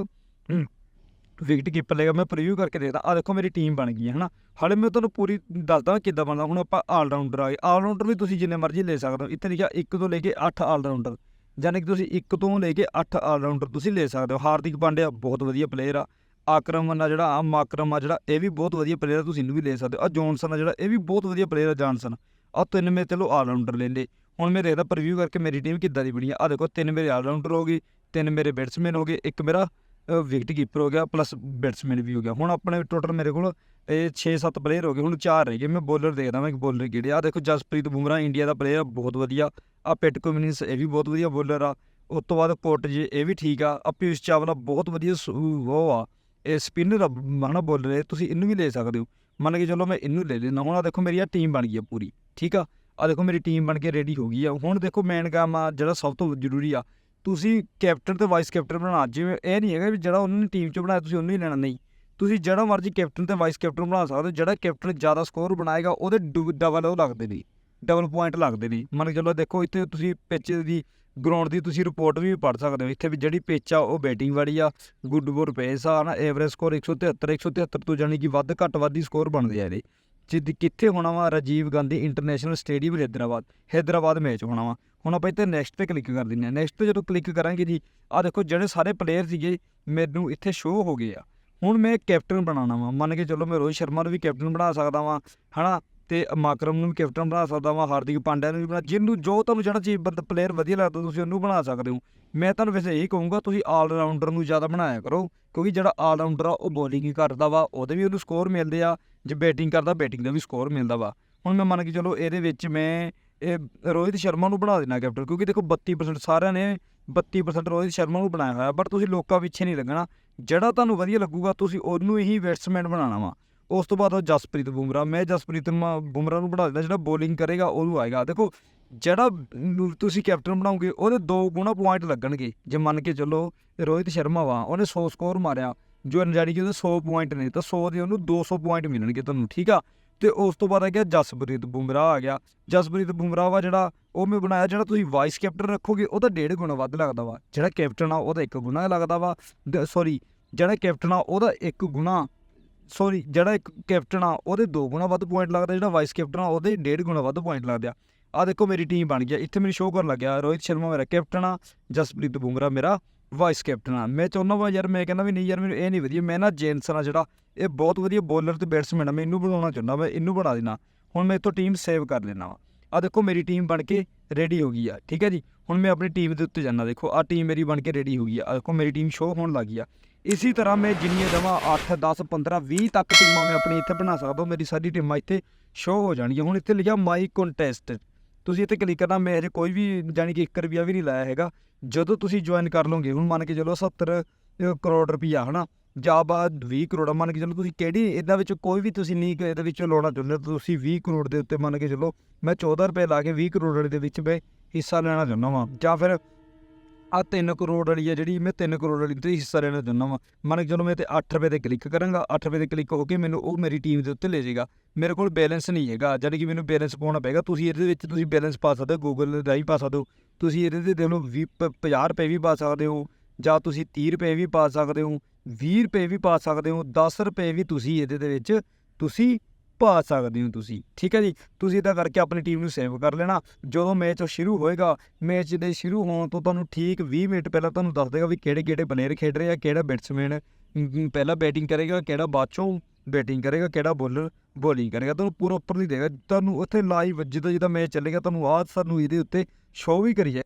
ਵਿਕਟ ਕੀਪਰ ਲੇਗਾ ਮੈਂ ਪ੍ਰੀਵਿਊ ਕਰਕੇ ਦੇਖਦਾ ਆ ਦੇਖੋ ਮੇਰੀ ਟੀਮ ਬਣ ਗਈ ਹੈ, ਹਨਾ। ਹਾਲੇ ਮੈਂ ਤੁਹਾਨੂੰ ਪੂਰੀ ਦੱਸਦਾ ਕਿੱਦਾਂ ਬਣਦਾ। ਹੁਣ ਆਪਾਂ ਆਲਰਾਊਂਡਰ ਆ ਗਏ। ਆਲਰਾਊਂਡਰ ਵੀ ਤੁਸੀਂ ਜਿੰਨੇ ਮਰਜ਼ੀ ਲੈ ਸਕਦੇ ਹੋ। ਇੱਥੇ ਲਿਖਿਆ 1 ਤੋਂ ਲੈ ਕੇ 8 ਆਲ ਰਾਊਂਡਰ ਯਾਨੀ ਕਿ ਤੁਸੀਂ 1 ਤੋਂ ਲੈ ਕੇ 8 ਆਲਰਾਊਂਡਰ ਤੁਸੀਂ ਲੈ ਸਕਦੇ ਹੋ। ਹਾਰਦਿਕ ਪਾਂਡਿਆ ਬਹੁਤ ਵਧੀਆ ਪਲੇਅਰ ਆ। ਆਕਰਮ ਆ ਜਿਹੜਾ ਆ ਮਾਕਰਮ ਆ ਜਿਹੜਾ, ਇਹ ਵੀ ਬਹੁਤ ਵਧੀਆ ਪਲੇਅਰ ਆ, ਤੁਸੀਂ ਇਹਨੂੰ ਵੀ ਲੈ ਸਕਦੇ ਹੋ। ਆ ਜੌਨਸਨ ਆ ਜਿਹੜਾ, ਇਹ ਵੀ ਬਹੁਤ ਵਧੀਆ ਪਲੇਅਰ ਆ ਜਾਨਸਨ ਆ ਤਿੰਨ ਮੇ ਚਲੋ ਆਲ ਰਾਊਂਡਰ ਲੈ ਲੇ ਹੁਣ ਮੈਂ ਦੇਖਦਾ ਪ੍ਰੀਵਿਊ ਕਰਕੇ ਮੇਰੀ ਟੀਮ ਕਿੱਦਾਂ ਦੀ ਬਣੀ ਆ। ਆ ਦੇਖੋ, ਤਿੰਨ ਮੇਰੇ ਆਲਰਾਊਂਡਰ ਹੋ ਗਏ, ਤਿੰਨ ਮੇਰੇ ਬੈਟਸਮੈਨ ਹੋ ਗਏ, ਇੱਕ ਮੇਰਾ ਵਿਕਟ ਕੀਪਰ ਹੋ ਗਿਆ ਪਲੱਸ ਬੈਟਸਮੈਨ ਵੀ ਹੋ ਗਿਆ। ਹੁਣ ਆਪਣੇ ਟੋਟਲ ਮੇਰੇ ਕੋਲ, ਇਹ 6-7 ਪਲੇਅਰ ਹੋ ਗਏ, ਹੁਣ ਚਾਰ ਰਹਿ ਗਏ। ਮੈਂ ਬੋਲਰ ਦੇਖਦਾ ਮੈਂ ਕਿ ਬੋਲਰ ਕਿਹੜੇ ਆ। ਦੇਖੋ, ਜਸਪ੍ਰੀਤ ਬੁਮਰਾਹ ਇੰਡੀਆ ਦਾ ਪਲੇਅਰ ਬਹੁਤ ਵਧੀਆ। ਆ ਪਿਟ ਕਮਿੰਸ ਇਹ ਵੀ ਬਹੁਤ ਵਧੀਆ ਬੋਲਰ ਆ। ਉਸ ਤੋਂ ਬਾਅਦ ਕੋਟ ਜੀ ਇਹ ਵੀ ਠੀਕ ਆ। ਆ ਪਿਊਸ਼ ਚਾਵਲਾ ਬਹੁਤ ਵਧੀਆ ਉਹ ਆ। ਇਹ ਸਪਿਨਰ ਹਨਾ ਬੋਲ ਰਹੇ, ਤੁਸੀਂ ਇਹਨੂੰ ਵੀ ਲੈ ਸਕਦੇ ਹੋ। ਮੰਨ ਕੇ ਚਲੋ ਮੈਂ ਇਹਨੂੰ ਲੈ ਲੈਣਾ ਹੁਣ ਆ ਦੇਖੋ ਮੇਰੀ ਆ ਟੀਮ ਬਣ ਗਈ ਆ ਪੂਰੀ, ਠੀਕ ਆ? ਆ ਦੇਖੋ ਮੇਰੀ ਟੀਮ ਬਣ ਕੇ ਰੈਡੀ ਹੋ ਗਈ ਆ। ਹੁਣ ਦੇਖੋ ਮੇਨ ਕੰਮ ਆ, ਜਿਹੜਾ ਸਭ ਤੋਂ ਜ਼ਰੂਰੀ ਆ, ਤੁਸੀਂ ਕੈਪਟਨ ਤੇ ਵਾਈਸ ਕੈਪਟਨ ਬਣਾਉਣਾ, ਜਿਵੇਂ ਇਹ ਨਹੀਂ ਹੈਗਾ ਵੀ ਜਿਹੜਾ ਉਹਨਾਂ ਨੇ ਟੀਮ 'ਚ ਬਣਾਇਆ, ਤੁਸੀਂ ਉਹਨੂੰ ਹੀ ਲੈਣਾ, ਨਹੀਂ। ਤੁਸੀਂ ਜਿਹੜਾ ਮਰਜ਼ੀ ਕੈਪਟਨ ਤੇ ਵਾਈਸ ਕੈਪਟਨ ਬਣਾ ਸਕਦੇ ਹੋ, ਜਿਹੜਾ ਕੈਪਟਨ ਜ਼ਿਆਦਾ ਸਕੋਰ ਬਣਾਏਗਾ, ਉਹਦੇ ਡਬਲ ਉਹ ਲੱਗਦੇ ਨੇ ਡਬਲ ਪੁਆਇੰਟ ਲੱਗਦੇ ਨੇ। ਮੰਨ ਕੇ ਚੱਲੋ ਦੇਖੋ ਇੱਥੇ ਤੁਸੀਂ ਪਿੱਚ ਦੀ ਗਰਾਊਂਡ ਦੀ ਤੁਸੀਂ ਰਿਪੋਰਟ ਵੀ ਪੜ੍ਹ ਸਕਦੇ ਹੋ। ਇੱਥੇ ਵੀ ਜਿਹੜੀ ਪਿੱਚ ਆ, ਉਹ ਬੈਟਿੰਗ ਵਾਲੀ ਆ। ਗੁੱਡ ਬੋਰ ਪੇਸ ਆ ਨਾ ਐਵਰੇਜ ਸਕੋਰ 173 173 ਤੋਂ ਜਾਨੀ ਕਿ ਵੱਧ ਘੱਟ ਵੱਧ ਸਕੋਰ ਬਣਦੇ ਆ ਇਹਦੇ। ਜਿੱਦ ਕਿੱਥੇ ਹੋਣਾ ਵਾ, Rajiv Gandhi international stadium Hyderabad Hyderabad match ਹੋਣਾ ਵਾ। ਹੁਣ ਆਪਾਂ ਇੱਥੇ ਨੈਕਸਟ ਤੇ ਕਲਿੱਕ ਕਰ ਦਿੰਦੇ ਆ ਨੈਕਸਟ ਤੇ ਜਦੋਂ ਕਲਿੱਕ ਕਰਾਂਗੇ ਜੀ ਆ ਦੇਖੋ ਜਿਹੜੇ ਸਾਰੇ ਪਲੇਅਰ ਸੀਗੇ, ਮੈਨੂੰ ਇੱਥੇ ਸ਼ੋਅ ਹੋ ਗਏ ਆ। ਹੁਣ ਮੈਂ ਕੈਪਟਨ ਬਣਾਉਣਾ ਵਾ। ਮੰਨ ਕੇ ਚੱਲੋ ਮੈਂ ਰੋਹਿਤ ਸ਼ਰਮਾ ਨੂੰ ਵੀ ਕੈਪਟਨ ਬਣਾ ਸਕਦਾ ਵਾਂ, ਹਨਾ? ਤੇ ਮਾਕਰਮ ਨੂੰ ਵੀ ਕੈਪਟਨ ਬਣਾ ਸਕਦਾ ਵਾਂ, ਹਾਰਦਿਕ ਪਾਂਡਿਆ ਨੂੰ ਵੀ ਬਣਾ, ਜਿਹਨੂੰ ਜੋ ਤੁਹਾਨੂੰ ਜਿਹੜਾ ਚੀਜ਼ ਬੰਦਾ ਪਲੇਅਰ ਵਧੀਆ ਲੱਗਦਾ, ਤੁਸੀਂ ਉਹਨੂੰ ਬਣਾ ਸਕਦੇ ਹੋ। ਮੈਂ ਤੁਹਾਨੂੰ ਵੈਸੇ ਇਹੀ ਕਹੂੰਗਾ, ਤੁਸੀਂ ਆਲਰਾਊਂਡਰ ਨੂੰ ਜ਼ਿਆਦਾ ਬਣਾਇਆ ਕਰੋ, ਕਿਉਂਕਿ ਜਿਹੜਾ ਆਲਰਾਊਂਡਰ ਆ, ਉਹ ਬੋਲਿੰਗ ਹੀ ਕਰਦਾ ਵਾ, ਉਹਦੇ ਵੀ ਉਹਨੂੰ ਸਕੋਰ ਮਿਲਦੇ ਆ, ਜੇ ਬੈਟਿੰਗ ਕਰਦਾ ਬੈਟਿੰਗ ਦਾ ਵੀ ਸਕੋਰ ਮਿਲਦਾ ਵਾ। ਹੁਣ ਮੈਂ ਮੰਨ ਕੇ ਚਲੋ, ਇਹਦੇ ਵਿੱਚ ਮੈਂ ਇਹ ਰੋਹਿਤ ਸ਼ਰਮਾ ਨੂੰ ਬਣਾ ਦੇਣਾ ਕੈਪਟਨ ਕਿਉਂਕਿ ਦੇਖੋ 32% ਸਾਰਿਆਂ ਨੇ 32% ਰੋਹਿਤ ਸ਼ਰਮਾ ਨੂੰ ਬਣਾਇਆ ਹੋਇਆ ਬਟ ਤੁਸੀਂ ਲੋਕਾਂ ਪਿੱਛੇ ਨਹੀਂ ਲੱਗਣਾ। ਜਿਹੜਾ ਤੁਹਾਨੂੰ ਵਧੀਆ ਲੱਗੂਗਾ, ਤੁਸੀਂ ਉਹਨੂੰ ਹੀ ਬੈਟਸਮੈਨ ਬਣਾਉਣਾ ਵਾ। ਉਸ ਤੋਂ ਬਾਅਦ ਉਹ ਜਸਪ੍ਰੀਤ ਬੁਮਰਾ ਮੈਂ ਜਸਪ੍ਰੀਤ ਮ- ਬੁਮਰਾ ਨੂੰ ਬਣਾ ਦੇਣਾ ਜਿਹੜਾ ਬੋਲਿੰਗ ਕਰੇਗਾ, ਉਹਨੂੰ ਆਏਗਾ। ਦੇਖੋ, ਜਿਹੜਾ ਤੁਸੀਂ ਕੈਪਟਨ ਬਣਾਓਗੇ, ਉਹਦੇ ਦੋ ਗੁਣਾ ਪੁਆਇੰਟ ਲੱਗਣਗੇ। ਜੇ ਮੰਨ ਕੇ ਚੱਲੋ, ਰੋਹਿਤ ਸ਼ਰਮਾ ਵਾ, ਉਹਨੇ 100 ਸਕੋਰ ਮਾਰਿਆ, ਜੋ ਜਾਨੀ ਕਿ ਉਹਦੇ 100 ਪੁਆਇੰਟ ਨੇ, ਤਾਂ 100 ਦੇ ਉਹਨੂੰ 200 ਪੁਆਇੰਟ ਮਿਲਣਗੇ ਤੁਹਾਨੂੰ, ਠੀਕ ਆ? ਤੇ ਉਸ ਤੋਂ ਬਾਅਦ ਆ ਗਿਆ ਜਸਪ੍ਰੀਤ ਬੁਮਰਾਹ ਆ ਗਿਆ। ਜਸਪ੍ਰੀਤ ਬੁਮਰਾਹ ਵਾ ਜਿਹੜਾ, ਉਹ ਮੈਂ ਬਣਾਇਆ, ਜਿਹੜਾ ਤੁਸੀਂ ਵਾਈਸ ਕੈਪਟਨ ਰੱਖੋਗੇ ਉਹਦਾ ਡੇਢ ਗੁਣਾ ਵੱਧ ਲੱਗਦਾ ਵਾ। ਜਿਹੜਾ ਕੈਪਟਨ ਆ ਉਹਦਾ ਇੱਕ ਗੁਣਾ ਲੱਗਦਾ ਵਾ। ਸੌਰੀ ਜਿਹੜਾ ਕੈਪਟਨ ਆ ਉਹਦਾ ਇੱਕ ਗੁਣਾ ਸੌਰੀ ਜਿਹੜਾ ਇੱਕ ਕੈਪਟਨ ਆ, ਉਹਦੇ ਦੋ ਗੁਣਾ ਵੱਧ ਪੁਆਇੰਟ ਲੱਗਦਾ, ਜਿਹੜਾ ਵਾਈਸ ਕੈਪਟਨ ਆ, ਉਹਦੇ ਡੇਢ ਗੁਣਾ ਵੱਧ ਪੁਆਇੰਟ ਲੱਗਦੇ। ਆ ਆ ਦੇਖੋ, ਮੇਰੀ ਟੀਮ ਬਣ ਗਈ ਇੱਥੇ ਮੈਨੂੰ ਸ਼ੋਅ ਕਰਨ ਲੱਗਿਆ, ਰੋਹਿਤ ਸ਼ਰਮਾ ਮੇਰਾ ਕੈਪਟਨ ਆ, ਜਸਪ੍ਰੀਤ ਬੁਮਰਾਹ ਮੇਰਾ ਵਾਈਸ ਕੈਪਟਨ ਆ। ਮੈਂ ਚਾਹੁੰਦਾ ਵਾ ਯਾਰ, ਮੈਂ ਕਹਿੰਦਾ ਵੀ ਨਹੀਂ ਯਾਰ, ਮੈਨੂੰ ਇਹ ਨਹੀਂ ਵਧੀਆ। ਮੈਂ ਨਾ ਜੇਨਸਨ ਆ ਜਿਹੜਾ, ਇਹ ਬਹੁਤ ਵਧੀਆ ਬੋਲਰ ਤੇ ਬੈਟਸਮੈਨ ਆ, ਮੈਂ ਇਹਨੂੰ ਬਣਾਉਣਾ ਚਾਹੁੰਦਾ ਮੈਂ ਇਹਨੂੰ ਬਣਾ ਦੇਣਾ ਹੁਣ ਮੈਂ ਇੱਥੋਂ ਟੀਮ ਸੇਵ ਕਰ ਲੈਣਾ ਵਾ। ਆ ਦੇਖੋ, ਮੇਰੀ ਟੀਮ ਬਣ ਕੇ ਰੈਡੀ ਹੋ ਗਈ ਆ, ਠੀਕ ਹੈ ਜੀ? ਹੁਣ ਮੈਂ ਆਪਣੀ ਟੀਮ ਦੇ ਉੱਤੇ ਜਾਣਾ ਦੇਖੋ ਆ ਟੀਮ ਮੇਰੀ ਬਣ ਕੇ ਰੈਡੀ ਹੋ ਗਈ ਆ। ਆਹ ਦੇਖੋ, ਮੇਰੀ ਟੀਮ ਸ਼ੋਅ ਹੋਣ ਲੱਗੀ ਆ। ਇਸੇ ਤਰ੍ਹਾਂ ਮੈਂ ਜਿੰਨੀਆਂ ਦਵਾਂ 8 10 15 20 ਤੱਕ ਟੀਮਾਂ ਮੈਂ ਆਪਣੀ ਇੱਥੇ ਬਣਾ ਸਕਦਾ ਮੇਰੀ ਸਾਰੀ ਟੀਮਾਂ ਇੱਥੇ ਸ਼ੋਅ ਹੋ ਜਾਣਗੀਆਂ। ਹੁਣ ਇੱਥੇ ਲਿਖਿਆ ਮਾਈ ਕੰਟੈਸਟ ਤੁਸੀਂ ਇੱਥੇ ਕਲਿੱਕ ਕਰਨਾ ਮੈਂ ਅਜੇ ਕੋਈ ਵੀ ਜਾਣੀ ਕਿ 1 ਰੁਪਿਆ ਵੀ ਨਹੀਂ ਲਾਇਆ ਹੈਗਾ। ਜਦੋਂ ਤੁਸੀਂ ਜੁਆਇਨ ਕਰ ਲਓਗੇ ਹੁਣ ਮੰਨ ਕੇ ਚਲੋ 70 ਕਰੋੜ ਰੁਪਈਆ ਹਨਾ? ਜਾਂ ਬਾਅਦ 20 ਕਰੋੜ ਮੰਨ ਕੇ ਚਲੋ ਤੁਸੀਂ ਕਿਹੜੀ ਇਹਦਾ ਵਿੱਚ ਕੋਈ ਵੀ ਤੁਸੀਂ ਨਹੀਂ ਇਹਦੇ ਵਿੱਚੋਂ ਲਾਉਣਾ ਚਾਹੁੰਦੇ ਹੋ, ਤੁਸੀਂ 20 ਕਰੋੜ ਦੇ ਉੱਤੇ ਮੰਨ ਕੇ ਚਲੋ ਮੈਂ 14 ਰੁਪਏ ਲਾ ਕੇ 20 ਕਰੋੜ ਦੇ ਵਿੱਚ ਮੈਂ ਹਿੱਸਾ ਲੈਣਾ ਚਾਹੁੰਦਾ ਵਾਂ। ਜਾਂ ਫਿਰ ਆ 3 ਕਰੋੜ ਵਾਲੀ ਆ ਜਿਹੜੀ ਮੈਂ 3 ਕਰੋੜ ਵਾਲੀ ਤੇ ਹਿੱਸਾ ਲੈਣਾ ਚਾਹੁੰਦਾ ਵਾਂ। ਮੰਨ ਜਦੋਂ ਮੈਂ ਤੇ 8 ਰੁਪਏ ਤੇ ਕਲਿੱਕ ਕਰਾਂਗਾ 8 ਰੁਪਏ ਤੇ ਕਲਿੱਕ ਹੋ ਕੇ ਮੈਨੂੰ ਉਹ ਮੇਰੀ ਟੀਮ ਦੇ ਉੱਤੇ ਲੈ ਜਾਏਗਾ। ਮੇਰੇ ਕੋਲ ਬੈਲੈਂਸ ਨਹੀਂ ਹੈਗਾ, ਜਾਣੀ ਕਿ ਮੈਨੂੰ ਬੈਲੈਂਸ ਪਾਉਣਾ ਪਏਗਾ। ਤੁਸੀਂ ਇਹਦੇ ਵਿੱਚ ਤੁਸੀਂ ਬੈਲੈਂਸ ਪਾ ਸਕਦੇ ਹੋ ਗੂਗਲ ਰਾਹੀਂ ਪਾ ਸਕਦੇ ਹੋ। ਤੁਸੀਂ ਇਹਦੇ ਤੇ ਦੇਖ ਲਓ 20 ਪ- 50 ਰੁਪਏ ਵੀ ਪਾ ਸਕਦੇ ਹੋ, ਜਾਂ ਤੁਸੀਂ 30 ਰੁਪਏ ਵੀ ਪਾ ਸਕਦੇ ਹੋ 20 ਰੁਪਏ ਵੀ ਪਾ ਸਕਦੇ ਹੋ 10 ਰੁਪਏ ਵੀ ਤੁਸੀਂ ਇਹਦੇ ਦੇ ਵਿੱਚ ਤੁਸੀਂ ਪਾ ਸਕਦੇ ਹੋ ਤੁਸੀਂ, ਠੀਕ ਹੈ ਜੀ? ਤੁਸੀਂ ਇਦਾਂ ਕਰਕੇ ਆਪਣੀ ਟੀਮ ਨੂੰ ਸੇਵ ਕਰ ਲੈਣਾ। ਜਦੋਂ ਮੈਚ ਸ਼ੁਰੂ ਹੋਏਗਾ ਮੈਚ ਦੇ ਸ਼ੁਰੂ ਹੋਣ ਤੋਂ ਤੁਹਾਨੂੰ ਠੀਕ 20 ਮਿੰਟ ਪਹਿਲਾਂ ਤੁਹਾਨੂੰ ਦੱਸ ਦੇਗਾ ਵੀ ਕਿਹੜੇ ਕਿਹੜੇ ਪਲੇਅਰ ਖੇਡ ਰਹੇ ਆ, ਕਿਹੜਾ ਬੈਟਸਮੈਨ ਪਹਿਲਾਂ ਬੈਟਿੰਗ ਕਰੇਗਾ, ਕਿਹੜਾ ਬਾਅਦ ਬੈਟਿੰਗ ਕਰੇਗਾ, ਕਿਹੜਾ ਬੋਲਰ ਬੋਲਿੰਗ ਕਰੇਗਾ। ਤੁਹਾਨੂੰ ਪੂਰਾ ਉੱਪਰ ਨਹੀਂ ਦੇਗਾ। ਤੁਹਾਨੂੰ ਉੱਥੇ ਲਾਈਵ ਜਿੱਦਾਂ ਜਿੱਦਾਂ ਮੈਚ ਚੱਲੇਗਾ, ਤੁਹਾਨੂੰ ਆਹ ਸਾਨੂੰ ਇਹਦੇ ਉੱਤੇ ਸ਼ੋਅ ਵੀ ਕਰੀ ਜਾਏ।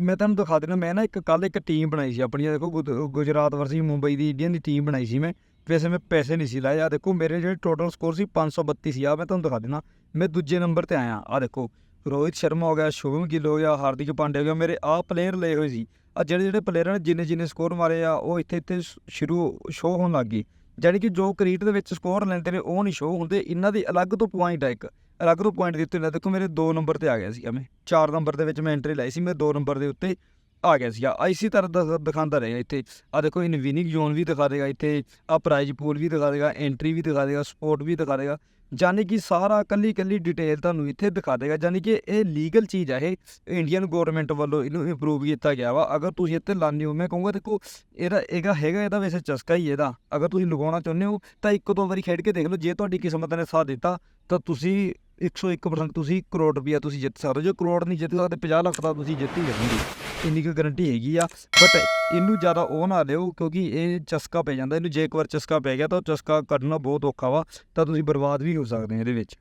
ਮੈਂ ਤੁਹਾਨੂੰ ਦਿਖਾ ਦੇਣਾ ਮੈਂ ਨਾ ਇੱਕ ਕੱਲ ਇੱਕ ਟੀਮ ਬਣਾਈ ਸੀ ਆਪਣੀ, ਦੇਖੋ ਗੁਜ- ਗੁਜਰਾਤ ਵਰਸੀ ਮੁੰਬਈ ਦੀ ਇੰਡੀਅਨ ਦੀ ਟੀਮ ਬਣਾਈ ਸੀ ਮੈਂ। ਵੈਸੇ ਮੈਂ ਪੈਸੇ ਨਹੀਂ ਸੀ ਲਾਏ। ਆ ਦੇਖੋ, ਮੇਰੇ ਜਿਹੜੇ ਟੋਟਲ ਸਕੋਰ ਸੀ 532 ਸੀ ਆ ਮੈਂ ਤੁਹਾਨੂੰ ਦਿਖਾ ਦੇਣਾ ਮੈਂ ਦੂਜੇ ਨੰਬਰ ਤੇ ਆਇਆ। ਆ ਦੇਖੋ, ਰੋਹਿਤ ਸ਼ਰਮਾ ਹੋ ਗਿਆ, ਸ਼ੁਭਮ ਗਿੱਲ ਹੋ ਗਿਆ, ਹਾਰਦਿਕ ਪਾਂਡਿਆ ਹੋ ਗਿਆ। ਮੇਰੇ ਆਹ ਪਲੇਅਰ ਲਏ ਹੋਏ ਸੀ। ਆ ਜਿਹੜੇ ਜਿਹੜੇ ਪਲੇਅਰਾਂ ਨੇ, ਜਿੰਨੇ ਜਿੰਨੇ ਸਕੋਰ ਮਾਰੇ ਆ, ਉਹ ਇੱਥੇ ਇੱਥੇ ਸ਼ੁਰੂ ਸ਼ੋਅ ਹੋਣ ਲੱਗ ਗਏ। ਜਾਣੀ ਕਿ ਜੋ ਕ੍ਰੀਟ ਦੇ ਵਿੱਚ ਸਕੋਰ ਲੈਂਦੇ ਨੇ, ਉਹ ਨਹੀਂ ਸ਼ੋਅ ਹੁੰਦੇ। ਇਹਨਾਂ ਦੇ ਅਲੱਗ ਤੋਂ ਪੁਆਇੰਟ ਆ ਇੱਕ। ਅਲੱਗ ਤੋਂ ਪੁਆਇੰਟ ਦਿੱਤੇ ਨੇ ਦੇਖੋ, ਮੇਰੇ 2 ਨੰਬਰ ਤੇ ਆ ਗਿਆ ਸੀ। ਮੈਂ 4 ਨੰਬਰ ਦੇ ਵਿੱਚ ਮੈਂ ਐਂਟਰੀ ਲਾਈ ਸੀ। ਮੈਂ 2 ਨੰਬਰ ਦੇ ਉੱਤੇ ਆ ਗਿਆ ਸੀਗਾ। ਆ ਇਸੇ ਤਰ੍ਹਾਂ ਦਾ ਦਿਖਾਉਂਦਾ ਰਹੇਗਾ ਇੱਥੇ। ਆ ਦੇਖੋ ਇਨਵਿਨਿੰਗ ਜ਼ੋਨ ਵੀ ਦਿਖਾ ਦੇਗਾ ਇੱਥੇ ਆ ਪ੍ਰਾਈਜ਼ ਪੂਲ ਵੀ ਦਿਖਾ ਦੇਗਾ ਐਂਟਰੀ ਵੀ ਦਿਖਾ ਦੇਗਾ ਸਪੋਰਟ ਵੀ ਦਿਖਾ ਦੇਗਾ। ਯਾਨੀ ਕਿ ਸਾਰਾ ਕੱਲੀ ਕੱਲੀ ਡਿਟੇਲ ਤੁਹਾਨੂੰ ਇੱਥੇ ਦਿਖਾ ਦੇਗਾ। ਯਾਨੀ ਕਿ ਇਹ ਲੀਗਲ ਚੀਜ਼ ਆ ਇਹ। ਇੰਡੀਅਨ ਗਵਰਨਮੈਂਟ ਵੱਲੋਂ ਇਹਨੂੰ ਇੰਪਰੂਵ ਕੀਤਾ ਗਿਆ ਵਾ। ਅਗਰ ਤੁਸੀਂ ਇੱਥੇ ਲਾਉਂਦੇ ਹੋ, ਮੈਂ ਕਹੂੰਗਾ ਦੇਖੋ, ਇਹਦਾ ਇਹਦਾ ਹੈਗਾ, ਇਹਦਾ ਵੈਸੇ ਚਸਕਾ ਹੀ ਇਹਦਾ। ਅਗਰ ਤੁਸੀਂ ਲਗਾਉਣਾ ਚਾਹੁੰਦੇ ਹੋ, ਤਾਂ ਇੱਕ ਦੋ ਵਾਰੀ ਖੇਡ ਕੇ ਦੇਖ ਲਓ। ਜੇ ਤੁਹਾਡੀ ਕਿਸਮਤ ਨੇ ਸਾਥ ਦਿੱਤਾ ਤਾਂ ਤੁਸੀਂ 101% ਤੁਸੀਂ ਕਰੋੜ ਰੁਪਈਆ ਤੁਸੀਂ ਜਿੱਤ ਸਕਦੇ ਹੋ। ਜੇ ਕਰੋੜ ਨਹੀਂ ਜਿੱਤ ਸਕਦੇ 50 ਲੱਖ ਦਾ ਤੁਸੀਂ ਜਿੱਤ ਹੀ ਜਾਓਗੇ ਇੰਨੀ ਕੁ ਗਾਰੰਟੀ ਹੈਗੀ ਆ। ਬਟ ਇਹਨੂੰ ਜ਼ਿਆਦਾ ਉਹ ਨਾ ਲਿਓ ਕਿਉਂਕਿ ਇਹ ਚਸਕਾ ਪੈ ਜਾਂਦਾ। ਇਹਨੂੰ ਜੇ ਇੱਕ ਵਾਰ ਚਸਕਾ ਪੈ ਗਿਆ ਤਾਂ ਉਹ ਚਸਕਾ ਕੱਢਣਾ ਬਹੁਤ ਔਖਾ ਵਾ। ਤਾਂ ਤੁਸੀਂ ਬਰਬਾਦ ਵੀ ਹੋ ਸਕਦੇ ਹੋ ਇਹਦੇ ਵਿੱਚ।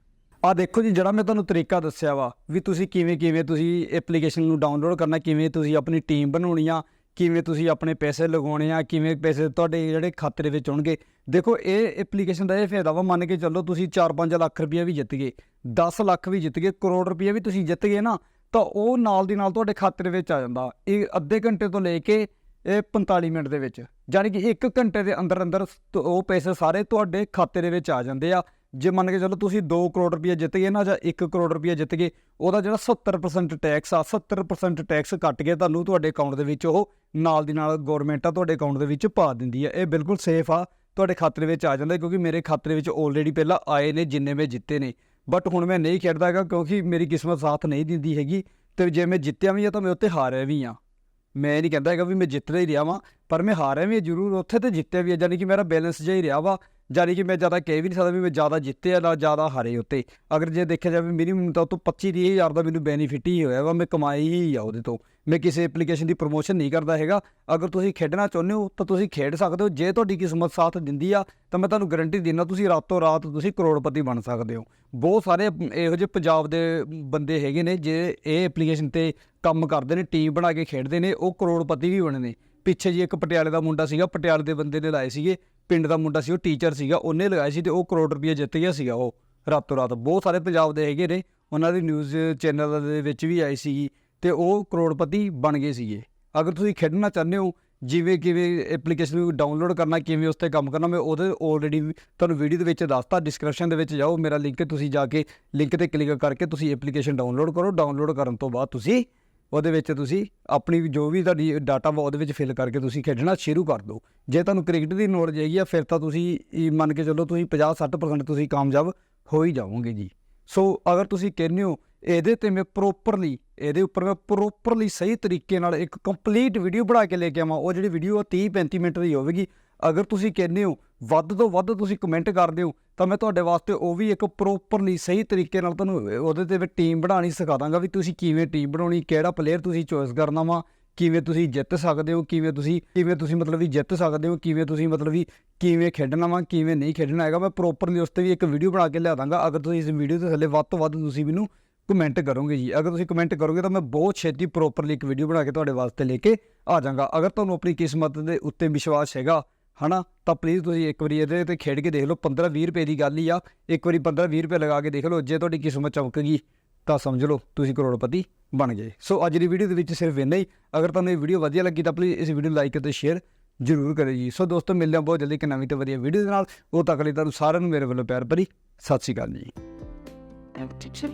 ਆ ਦੇਖੋ ਜੀ, ਜਿਹੜਾ ਮੈਂ ਤੁਹਾਨੂੰ ਤਰੀਕਾ ਦੱਸਿਆ ਵਾ ਵੀ ਤੁਸੀਂ ਕਿਵੇਂ ਕਿਵੇਂ ਤੁਸੀਂ ਐਪਲੀਕੇਸ਼ਨ ਨੂੰ ਡਾਊਨਲੋਡ ਕਰਨਾ, ਕਿਵੇਂ ਤੁਸੀਂ ਆਪਣੀ ਟੀਮ ਬਣਾਉਣੀ ਆ। ਕਿਵੇਂ ਤੁਸੀਂ ਆਪਣੇ ਪੈਸੇ ਲਗਾਉਣੇ ਆ, ਕਿਵੇਂ ਪੈਸੇ ਤੁਹਾਡੇ ਜਿਹੜੇ ਖਾਤੇ ਦੇ ਵਿੱਚ ਆਉਣਗੇ। ਦੇਖੋ, ਇਹ ਐਪਲੀਕੇਸ਼ਨ ਦਾ ਇਹ ਫਾਇਦਾ ਵਾ, ਮੰਨ ਕੇ ਚੱਲੋ ਤੁਸੀਂ 4-5 ਲੱਖ ਰੁਪਏ ਵੀ ਜਿੱਤ ਗਏ 10 ਲੱਖ ਵੀ ਜਿੱਤ ਗਏ, ਕਰੋੜ ਰੁਪਏ ਵੀ ਤੁਸੀਂ ਜਿੱਤ ਗਏ ਨਾ, ਤਾਂ ਉਹ ਨਾਲ ਦੀ ਨਾਲ ਤੁਹਾਡੇ ਖਾਤੇ ਦੇ ਵਿੱਚ ਆ ਜਾਂਦਾ। ਇਹ ਅੱਧੇ ਘੰਟੇ ਤੋਂ ਲੈ ਕੇ ਇਹ 45 ਮਿੰਟ ਦੇ ਵਿੱਚ ਯਾਨੀ ਕਿ 1 ਘੰਟੇ ਦੇ ਅੰਦਰ ਅੰਦਰ ਉਹ ਪੈਸੇ ਸਾਰੇ ਤੁਹਾਡੇ ਖਾਤੇ ਦੇ ਵਿੱਚ ਆ ਜਾਂਦੇ ਆ। ਜੇ ਮੰਨ ਕੇ ਚੱਲੋ ਤੁਸੀਂ 2 ਕਰੋੜ ਰੁਪਏ ਜਿੱਤ ਗਏ ਨਾ ਜਾਂ 1 ਕਰੋੜ ਰੁਪਏ ਜਿੱਤ ਗਏ, ਉਹਦਾ ਜਿਹੜਾ 70% ਟੈਕਸ ਆ 70% ਟੈਕਸ ਕੱਟ ਕੇ ਤੁਹਾਨੂੰ ਤੁਹਾਡੇ ਅਕਾਊਂਟ ਦੇ ਵਿੱਚ ਉਹ ਨਾਲ ਦੀ ਨਾਲ ਗਵਰਨਮੈਂਟ ਆ ਤੁਹਾਡੇ ਅਕਾਊਂਟ ਦੇ ਵਿੱਚ ਪਾ ਦਿੰਦੀ ਆ। ਇਹ ਬਿਲਕੁਲ ਸੇਫ ਆ, ਤੁਹਾਡੇ ਖਾਤੇ ਵਿੱਚ ਆ ਜਾਂਦਾ ਕਿਉਂਕਿ ਮੇਰੇ ਖਾਤੇ ਵਿੱਚ ਆਲਰੇਡੀ ਪਹਿਲਾਂ ਆਏ ਨੇ, ਜਿੰਨੇ ਮੈਂ ਜਿੱਤੇ ਨੇ। ਬਟ ਹੁਣ ਮੈਂ ਨਹੀਂ ਖੇਡਦਾ ਹੈਗਾ ਕਿਉਂਕਿ ਮੇਰੀ ਕਿਸਮਤ ਸਾਥ ਨਹੀਂ ਦਿੰਦੀ ਹੈਗੀ ਤੇ ਜੇ ਮੈਂ ਜਿੱਤਿਆ ਵੀ ਆ ਤਾਂ ਮੈਂ ਉੱਤੇ ਹਾਰਿਆ ਵੀ ਆ। ਮੈਂ ਇਹ ਨਹੀਂ ਕਹਿੰਦਾ ਹੈਗਾ ਵੀ ਮੈਂ ਜਿੱਤਦਾ ਹੀ ਰਿਹਾ ਵਾਂ, ਪਰ ਮੈਂ ਹਾਰਿਆ ਵੀ ਹਾਂ ਜ਼ਰੂਰ, ਉੱਥੇ ਤੇ ਜਿੱਤਿਆ ਵੀ ਆ ਯਾਨੀ ਕਿ ਮੇਰਾ ਬੈਲੈਂਸ ਜਿਹਾ ਹੀ ਰਿਹਾ ਵਾ। ਯਾਨੀ ਕਿ ਮੈਂ ਜ਼ਿਆਦਾ ਕਹਿ ਵੀ ਨਹੀਂ ਸਕਦਾ ਵੀ ਮੈਂ ਜ਼ਿਆਦਾ ਜਿੱਤਿਆ ਨਾ ਜ਼ਿਆਦਾ ਹਾਰੇ ਉੱਤੇ। ਅਗਰ ਜੇ ਦੇਖਿਆ ਜਾਵੇ ਮਿਨੀਮਮ ਤਾਂ ਉਹ ਤੋਂ 25 ਤੀਹ ਹਜ਼ਾਰ ਦਾ ਮੈਨੂੰ ਬੈਨੀਫਿਟ ਹੀ ਹੋਇਆ ਵਾ, ਮੈਂ ਕਮਾਈ ਹੀ ਆ ਉਹਦੇ ਤੋਂ। ਮੈਂ ਕਿਸੇ ਐਪਲੀਕੇਸ਼ਨ ਦੀ ਪ੍ਰੋਮੋਸ਼ਨ ਨਹੀਂ ਕਰਦਾ ਹੈਗਾ। ਅਗਰ ਤੁਸੀਂ ਖੇਡਣਾ ਚਾਹੁੰਦੇ ਹੋ ਤਾਂ ਤੁਸੀਂ ਖੇਡ ਸਕਦੇ ਹੋ। ਜੇ ਤੁਹਾਡੀ ਕਿਸਮਤ ਸਾਥ ਦਿੰਦੀ ਆ, ਤਾਂ ਮੈਂ ਤੁਹਾਨੂੰ ਗਾਰੰਟੀ ਦਿੰਦਾ ਤੁਸੀਂ ਰਾਤੋਂ ਰਾਤ ਤੁਸੀਂ ਕਰੋੜਪਤੀ ਬਣ ਸਕਦੇ ਹੋ। ਬਹੁਤ ਸਾਰੇ ਇਹੋ ਜਿਹੇ ਪੰਜਾਬ ਦੇ ਬੰਦੇ ਹੈਗੇ ਨੇ, ਜੇ ਇਹ ਐਪਲੀਕੇਸ਼ਨ ਤੇ ਕੰਮ ਕਰਦੇ ਨੇ ਟੀਮ ਬਣਾ ਕੇ ਖੇਡਦੇ ਨੇ, ਉਹ ਕਰੋੜਪਤੀ ਵੀ ਬਣੇ ਨੇ। ਪਿੱਛੇ ਜੀ ਇੱਕ ਪਟਿਆਲੇ ਦਾ ਮੁੰਡਾ ਸੀਗਾ, ਪਟਿਆਲੇ ਦੇ ਬੰਦੇ ਨੇ ਲਾਏ ਸੀਗੇ। ਪਿੰਡ ਦਾ ਮੁੰਡਾ ਸੀ, ਉਹ ਟੀਚਰ ਸੀਗਾ, ਉਹਨੇ ਲਗਾਇਆ ਸੀ ਤੇ ਉਹ ਕਰੋੜ ਰੁਪਏ ਜਿੱਤ ਗਿਆ ਸੀਗਾ ਉਹ, ਰਾਤੋਂ ਰਾਤ। ਬਹੁਤ ਸਾਰੇ ਪੰਜਾਬ ਦੇ ਹੈਗੇ ਨੇ, ਉਹਨਾਂ ਦੀ ਨਿਊਜ਼ ਚੈਨਲ ਦੇ ਵਿੱਚ ਵੀ ਆਈ ਸੀਗੀ ਤੇ ਉਹ ਕਰੋੜਪਤੀ ਬਣ ਗਏ ਸੀਗੇ। ਅਗਰ ਤੁਸੀਂ ਖੇਡਣਾ ਚਾਹੁੰਦੇ ਹੋ, ਜਿਵੇਂ ਕਿਵੇਂ ਐਪਲੀਕੇਸ਼ਨ ਨੂੰ ਡਾਊਨਲੋਡ ਕਰਨਾ, ਕਿਵੇਂ ਉਸ ਤੇ ਕੰਮ ਕਰਨਾ, ਮੈਂ ਉਹਦੇ ਆਲਰੇਡੀ ਤੁਹਾਨੂੰ ਵੀਡੀਓ ਦੇ ਵਿੱਚ ਦੱਸਤਾ ਡਿਸਕ੍ਰਿਪਸ਼ਨ ਦੇ ਵਿੱਚ ਜਾਓ, ਮੇਰਾ ਲਿੰਕ ਤੁਸੀਂ ਜਾ ਕੇ ਲਿੰਕ ਤੇ ਕਲਿੱਕ ਕਰਕੇ ਤੁਸੀਂ ਐਪਲੀਕੇਸ਼ਨ ਡਾਊਨਲੋਡ ਕਰੋ। ਡਾਊਨਲੋਡ ਕਰਨ ਤੋਂ ਬਾਅਦ ਤੁਸੀਂ ਉਹਦੇ ਵਿੱਚ ਤੁਸੀਂ ਆਪਣੀ ਜੋ ਵੀ ਤੁਹਾਡੀ ਡਾਟਾ ਵਾ ਉਹਦੇ ਵਿੱਚ ਫਿਲ ਕਰਕੇ ਤੁਸੀਂ ਖੇਡਣਾ ਸ਼ੁਰੂ ਕਰ ਦਿਓ। ਜੇ ਤੁਹਾਨੂੰ ਕ੍ਰਿਕਟ ਦੀ ਨੌਲੇਜ ਹੈਗੀ ਆ, ਫਿਰ ਤਾਂ ਤੁਸੀਂ ਮੰਨ ਕੇ ਚੱਲੋ ਤੁਸੀਂ 50-60% ਤੁਸੀਂ ਕਾਮਯਾਬ ਹੋ ਹੀ ਜਾਵੋਗੇ ਜੀ। ਸੋ ਅਗਰ ਤੁਸੀਂ ਕਹਿੰਦੇ ਹੋ ਇਹਦੇ ਤੇ ਮੈਂ ਪ੍ਰੋਪਰਲੀ ਇਹਦੇ ਉੱਪਰ ਮੈਂ ਪ੍ਰੋਪਰਲੀ ਸਹੀ ਤਰੀਕੇ ਨਾਲ ਇੱਕ ਕੰਪਲੀਟ ਵੀਡੀਓ ਬਣਾ ਕੇ ਲੈ ਕੇ ਆਵਾਂ, ਉਹ ਜਿਹੜੀ ਵੀਡੀਓ 30 35 ਮਿੰਟ ਦੀ ਹੋਵੇਗੀ। ਅਗਰ ਤੁਸੀਂ ਕਹਿੰਦੇ ਹੋ ਵੱਧ ਤੋਂ ਵੱਧ ਤੁਸੀਂ ਕਮੈਂਟ ਕਰਦੇ ਹੋ, ਤਾਂ ਮੈਂ ਤੁਹਾਡੇ ਵਾਸਤੇ ਉਹ ਵੀ ਇੱਕ ਪ੍ਰੋਪਰਲੀ ਸਹੀ ਤਰੀਕੇ ਨਾਲ ਤੁਹਾਨੂੰ ਉਹਦੇ ਤੇ ਵੀ ਟੀਮ ਬਣਾਉਣੀ ਸਿਖਾ ਦਾਂਗਾ ਵੀ ਤੁਸੀਂ ਕਿਵੇਂ ਟੀਮ ਬਣਾਉਣੀ, ਕਿਹੜਾ ਪਲੇਅਰ ਤੁਸੀਂ ਚੋਇਸ ਕਰਨਾ ਵਾ, ਕਿਵੇਂ ਤੁਸੀਂ ਜਿੱਤ ਸਕਦੇ ਹੋ, ਕਿਵੇਂ ਤੁਸੀਂ ਕਿਵੇਂ ਤੁਸੀਂ ਮਤਲਬ ਵੀ ਜਿੱਤ ਸਕਦੇ ਹੋ, ਕਿਵੇਂ ਤੁਸੀਂ ਮਤਲਬ ਵੀ ਕਿਵੇਂ ਖੇਡਣਾ ਵਾ, ਕਿਵੇਂ ਨਹੀਂ ਖੇਡਣਾ ਹੈਗਾ, ਮੈਂ ਪ੍ਰੋਪਰਲੀ ਉਸ ਤੇ ਵੀ ਇੱਕ ਵੀਡੀਓ ਬਣਾ ਕੇ ਲਿਆ ਦਾਂਗਾ, ਅਗਰ ਤੁਸੀਂ ਇਸ ਵੀਡੀਓ ਦੇ ਥੱਲੇ ਵੱਧ ਤੋਂ ਵੱਧ ਤੁਸੀਂ ਮੈਨੂੰ ਕਮੈਂਟ ਕਰੋਗੇ ਜੀ। ਅਗਰ ਤੁਸੀਂ ਕਮੈਂਟ ਕਰੋਗੇ ਤਾਂ ਮੈਂ ਬਹੁਤ ਛੇਤੀ ਪ੍ਰੋਪਰਲੀ ਇੱਕ ਵੀਡੀਓ ਬਣਾ ਕੇ ਤੁਹਾਡੇ ਵਾਸਤੇ ਲੈ ਕੇ ਆ ਜਾਵਾਂਗਾ। ਅਗਰ ਤੁਹਾਨੂੰ ਆਪਣੀ ਕਿਸਮਤ ਦੇ ਉੱਤੇ ਵਿਸ਼ਵਾਸ ਹੈਗਾ ਹਨਾ? ਤਾਂ ਪਲੀਜ਼ ਤੁਸੀਂ ਇੱਕ ਵਾਰੀ ਇਹਦੇ ਤੇ ਖੇਡ ਕੇ ਦੇਖ ਲਓ। 15 20 ਰੁਪਏ ਦੀ ਗੱਲ ਹੀ ਆ। ਇੱਕ ਵਾਰੀ 15 20 ਰੁਪਏ ਲਗਾ ਕੇ ਦੇਖ ਲਓ। ਜੇ ਤੁਹਾਡੀ ਕਿਸਮਤ ਚਮਕ ਗਈ, ਤਾਂ ਸਮਝ ਲਓ ਤੁਸੀਂ ਕਰੋੜਪਤੀ ਬਣ ਗਏ। ਸੋ ਅੱਜ ਦੀ ਵੀਡੀਓ ਦੇ ਵਿੱਚ ਸਿਰਫ ਇੰਨਾ ਹੀ। ਅਗਰ ਤੁਹਾਨੂੰ ਇਹ ਵੀਡੀਓ ਵਧੀਆ ਲੱਗੀ, ਤਾਂ ਪਲੀਜ਼ ਇਸ ਵੀਡੀਓ ਨੂੰ ਲਾਈਕ ਅਤੇ ਸ਼ੇਅਰ ਜ਼ਰੂਰ ਕਰਿਓ ਜੀ। ਸੋ ਦੋਸਤੋ, ਮਿਲਦੇ ਹਾਂ ਬਹੁਤ ਜਲਦੀ ਇੱਕ ਨਵੀਂ ਤੇ ਵਧੀਆ ਵੀਡੀਓ ਦੇ ਨਾਲ। ਉਹ ਤੱਕ ਲਈ ਤੁਹਾਨੂੰ ਸਾਰਿਆਂ ਨੂੰ ਮੇਰੇ ਵੱਲੋਂ ਪਿਆਰ ਭਰੀ ਸਤਿ ਸ਼੍ਰੀ ਅਕਾਲ ਜੀ। Teacher.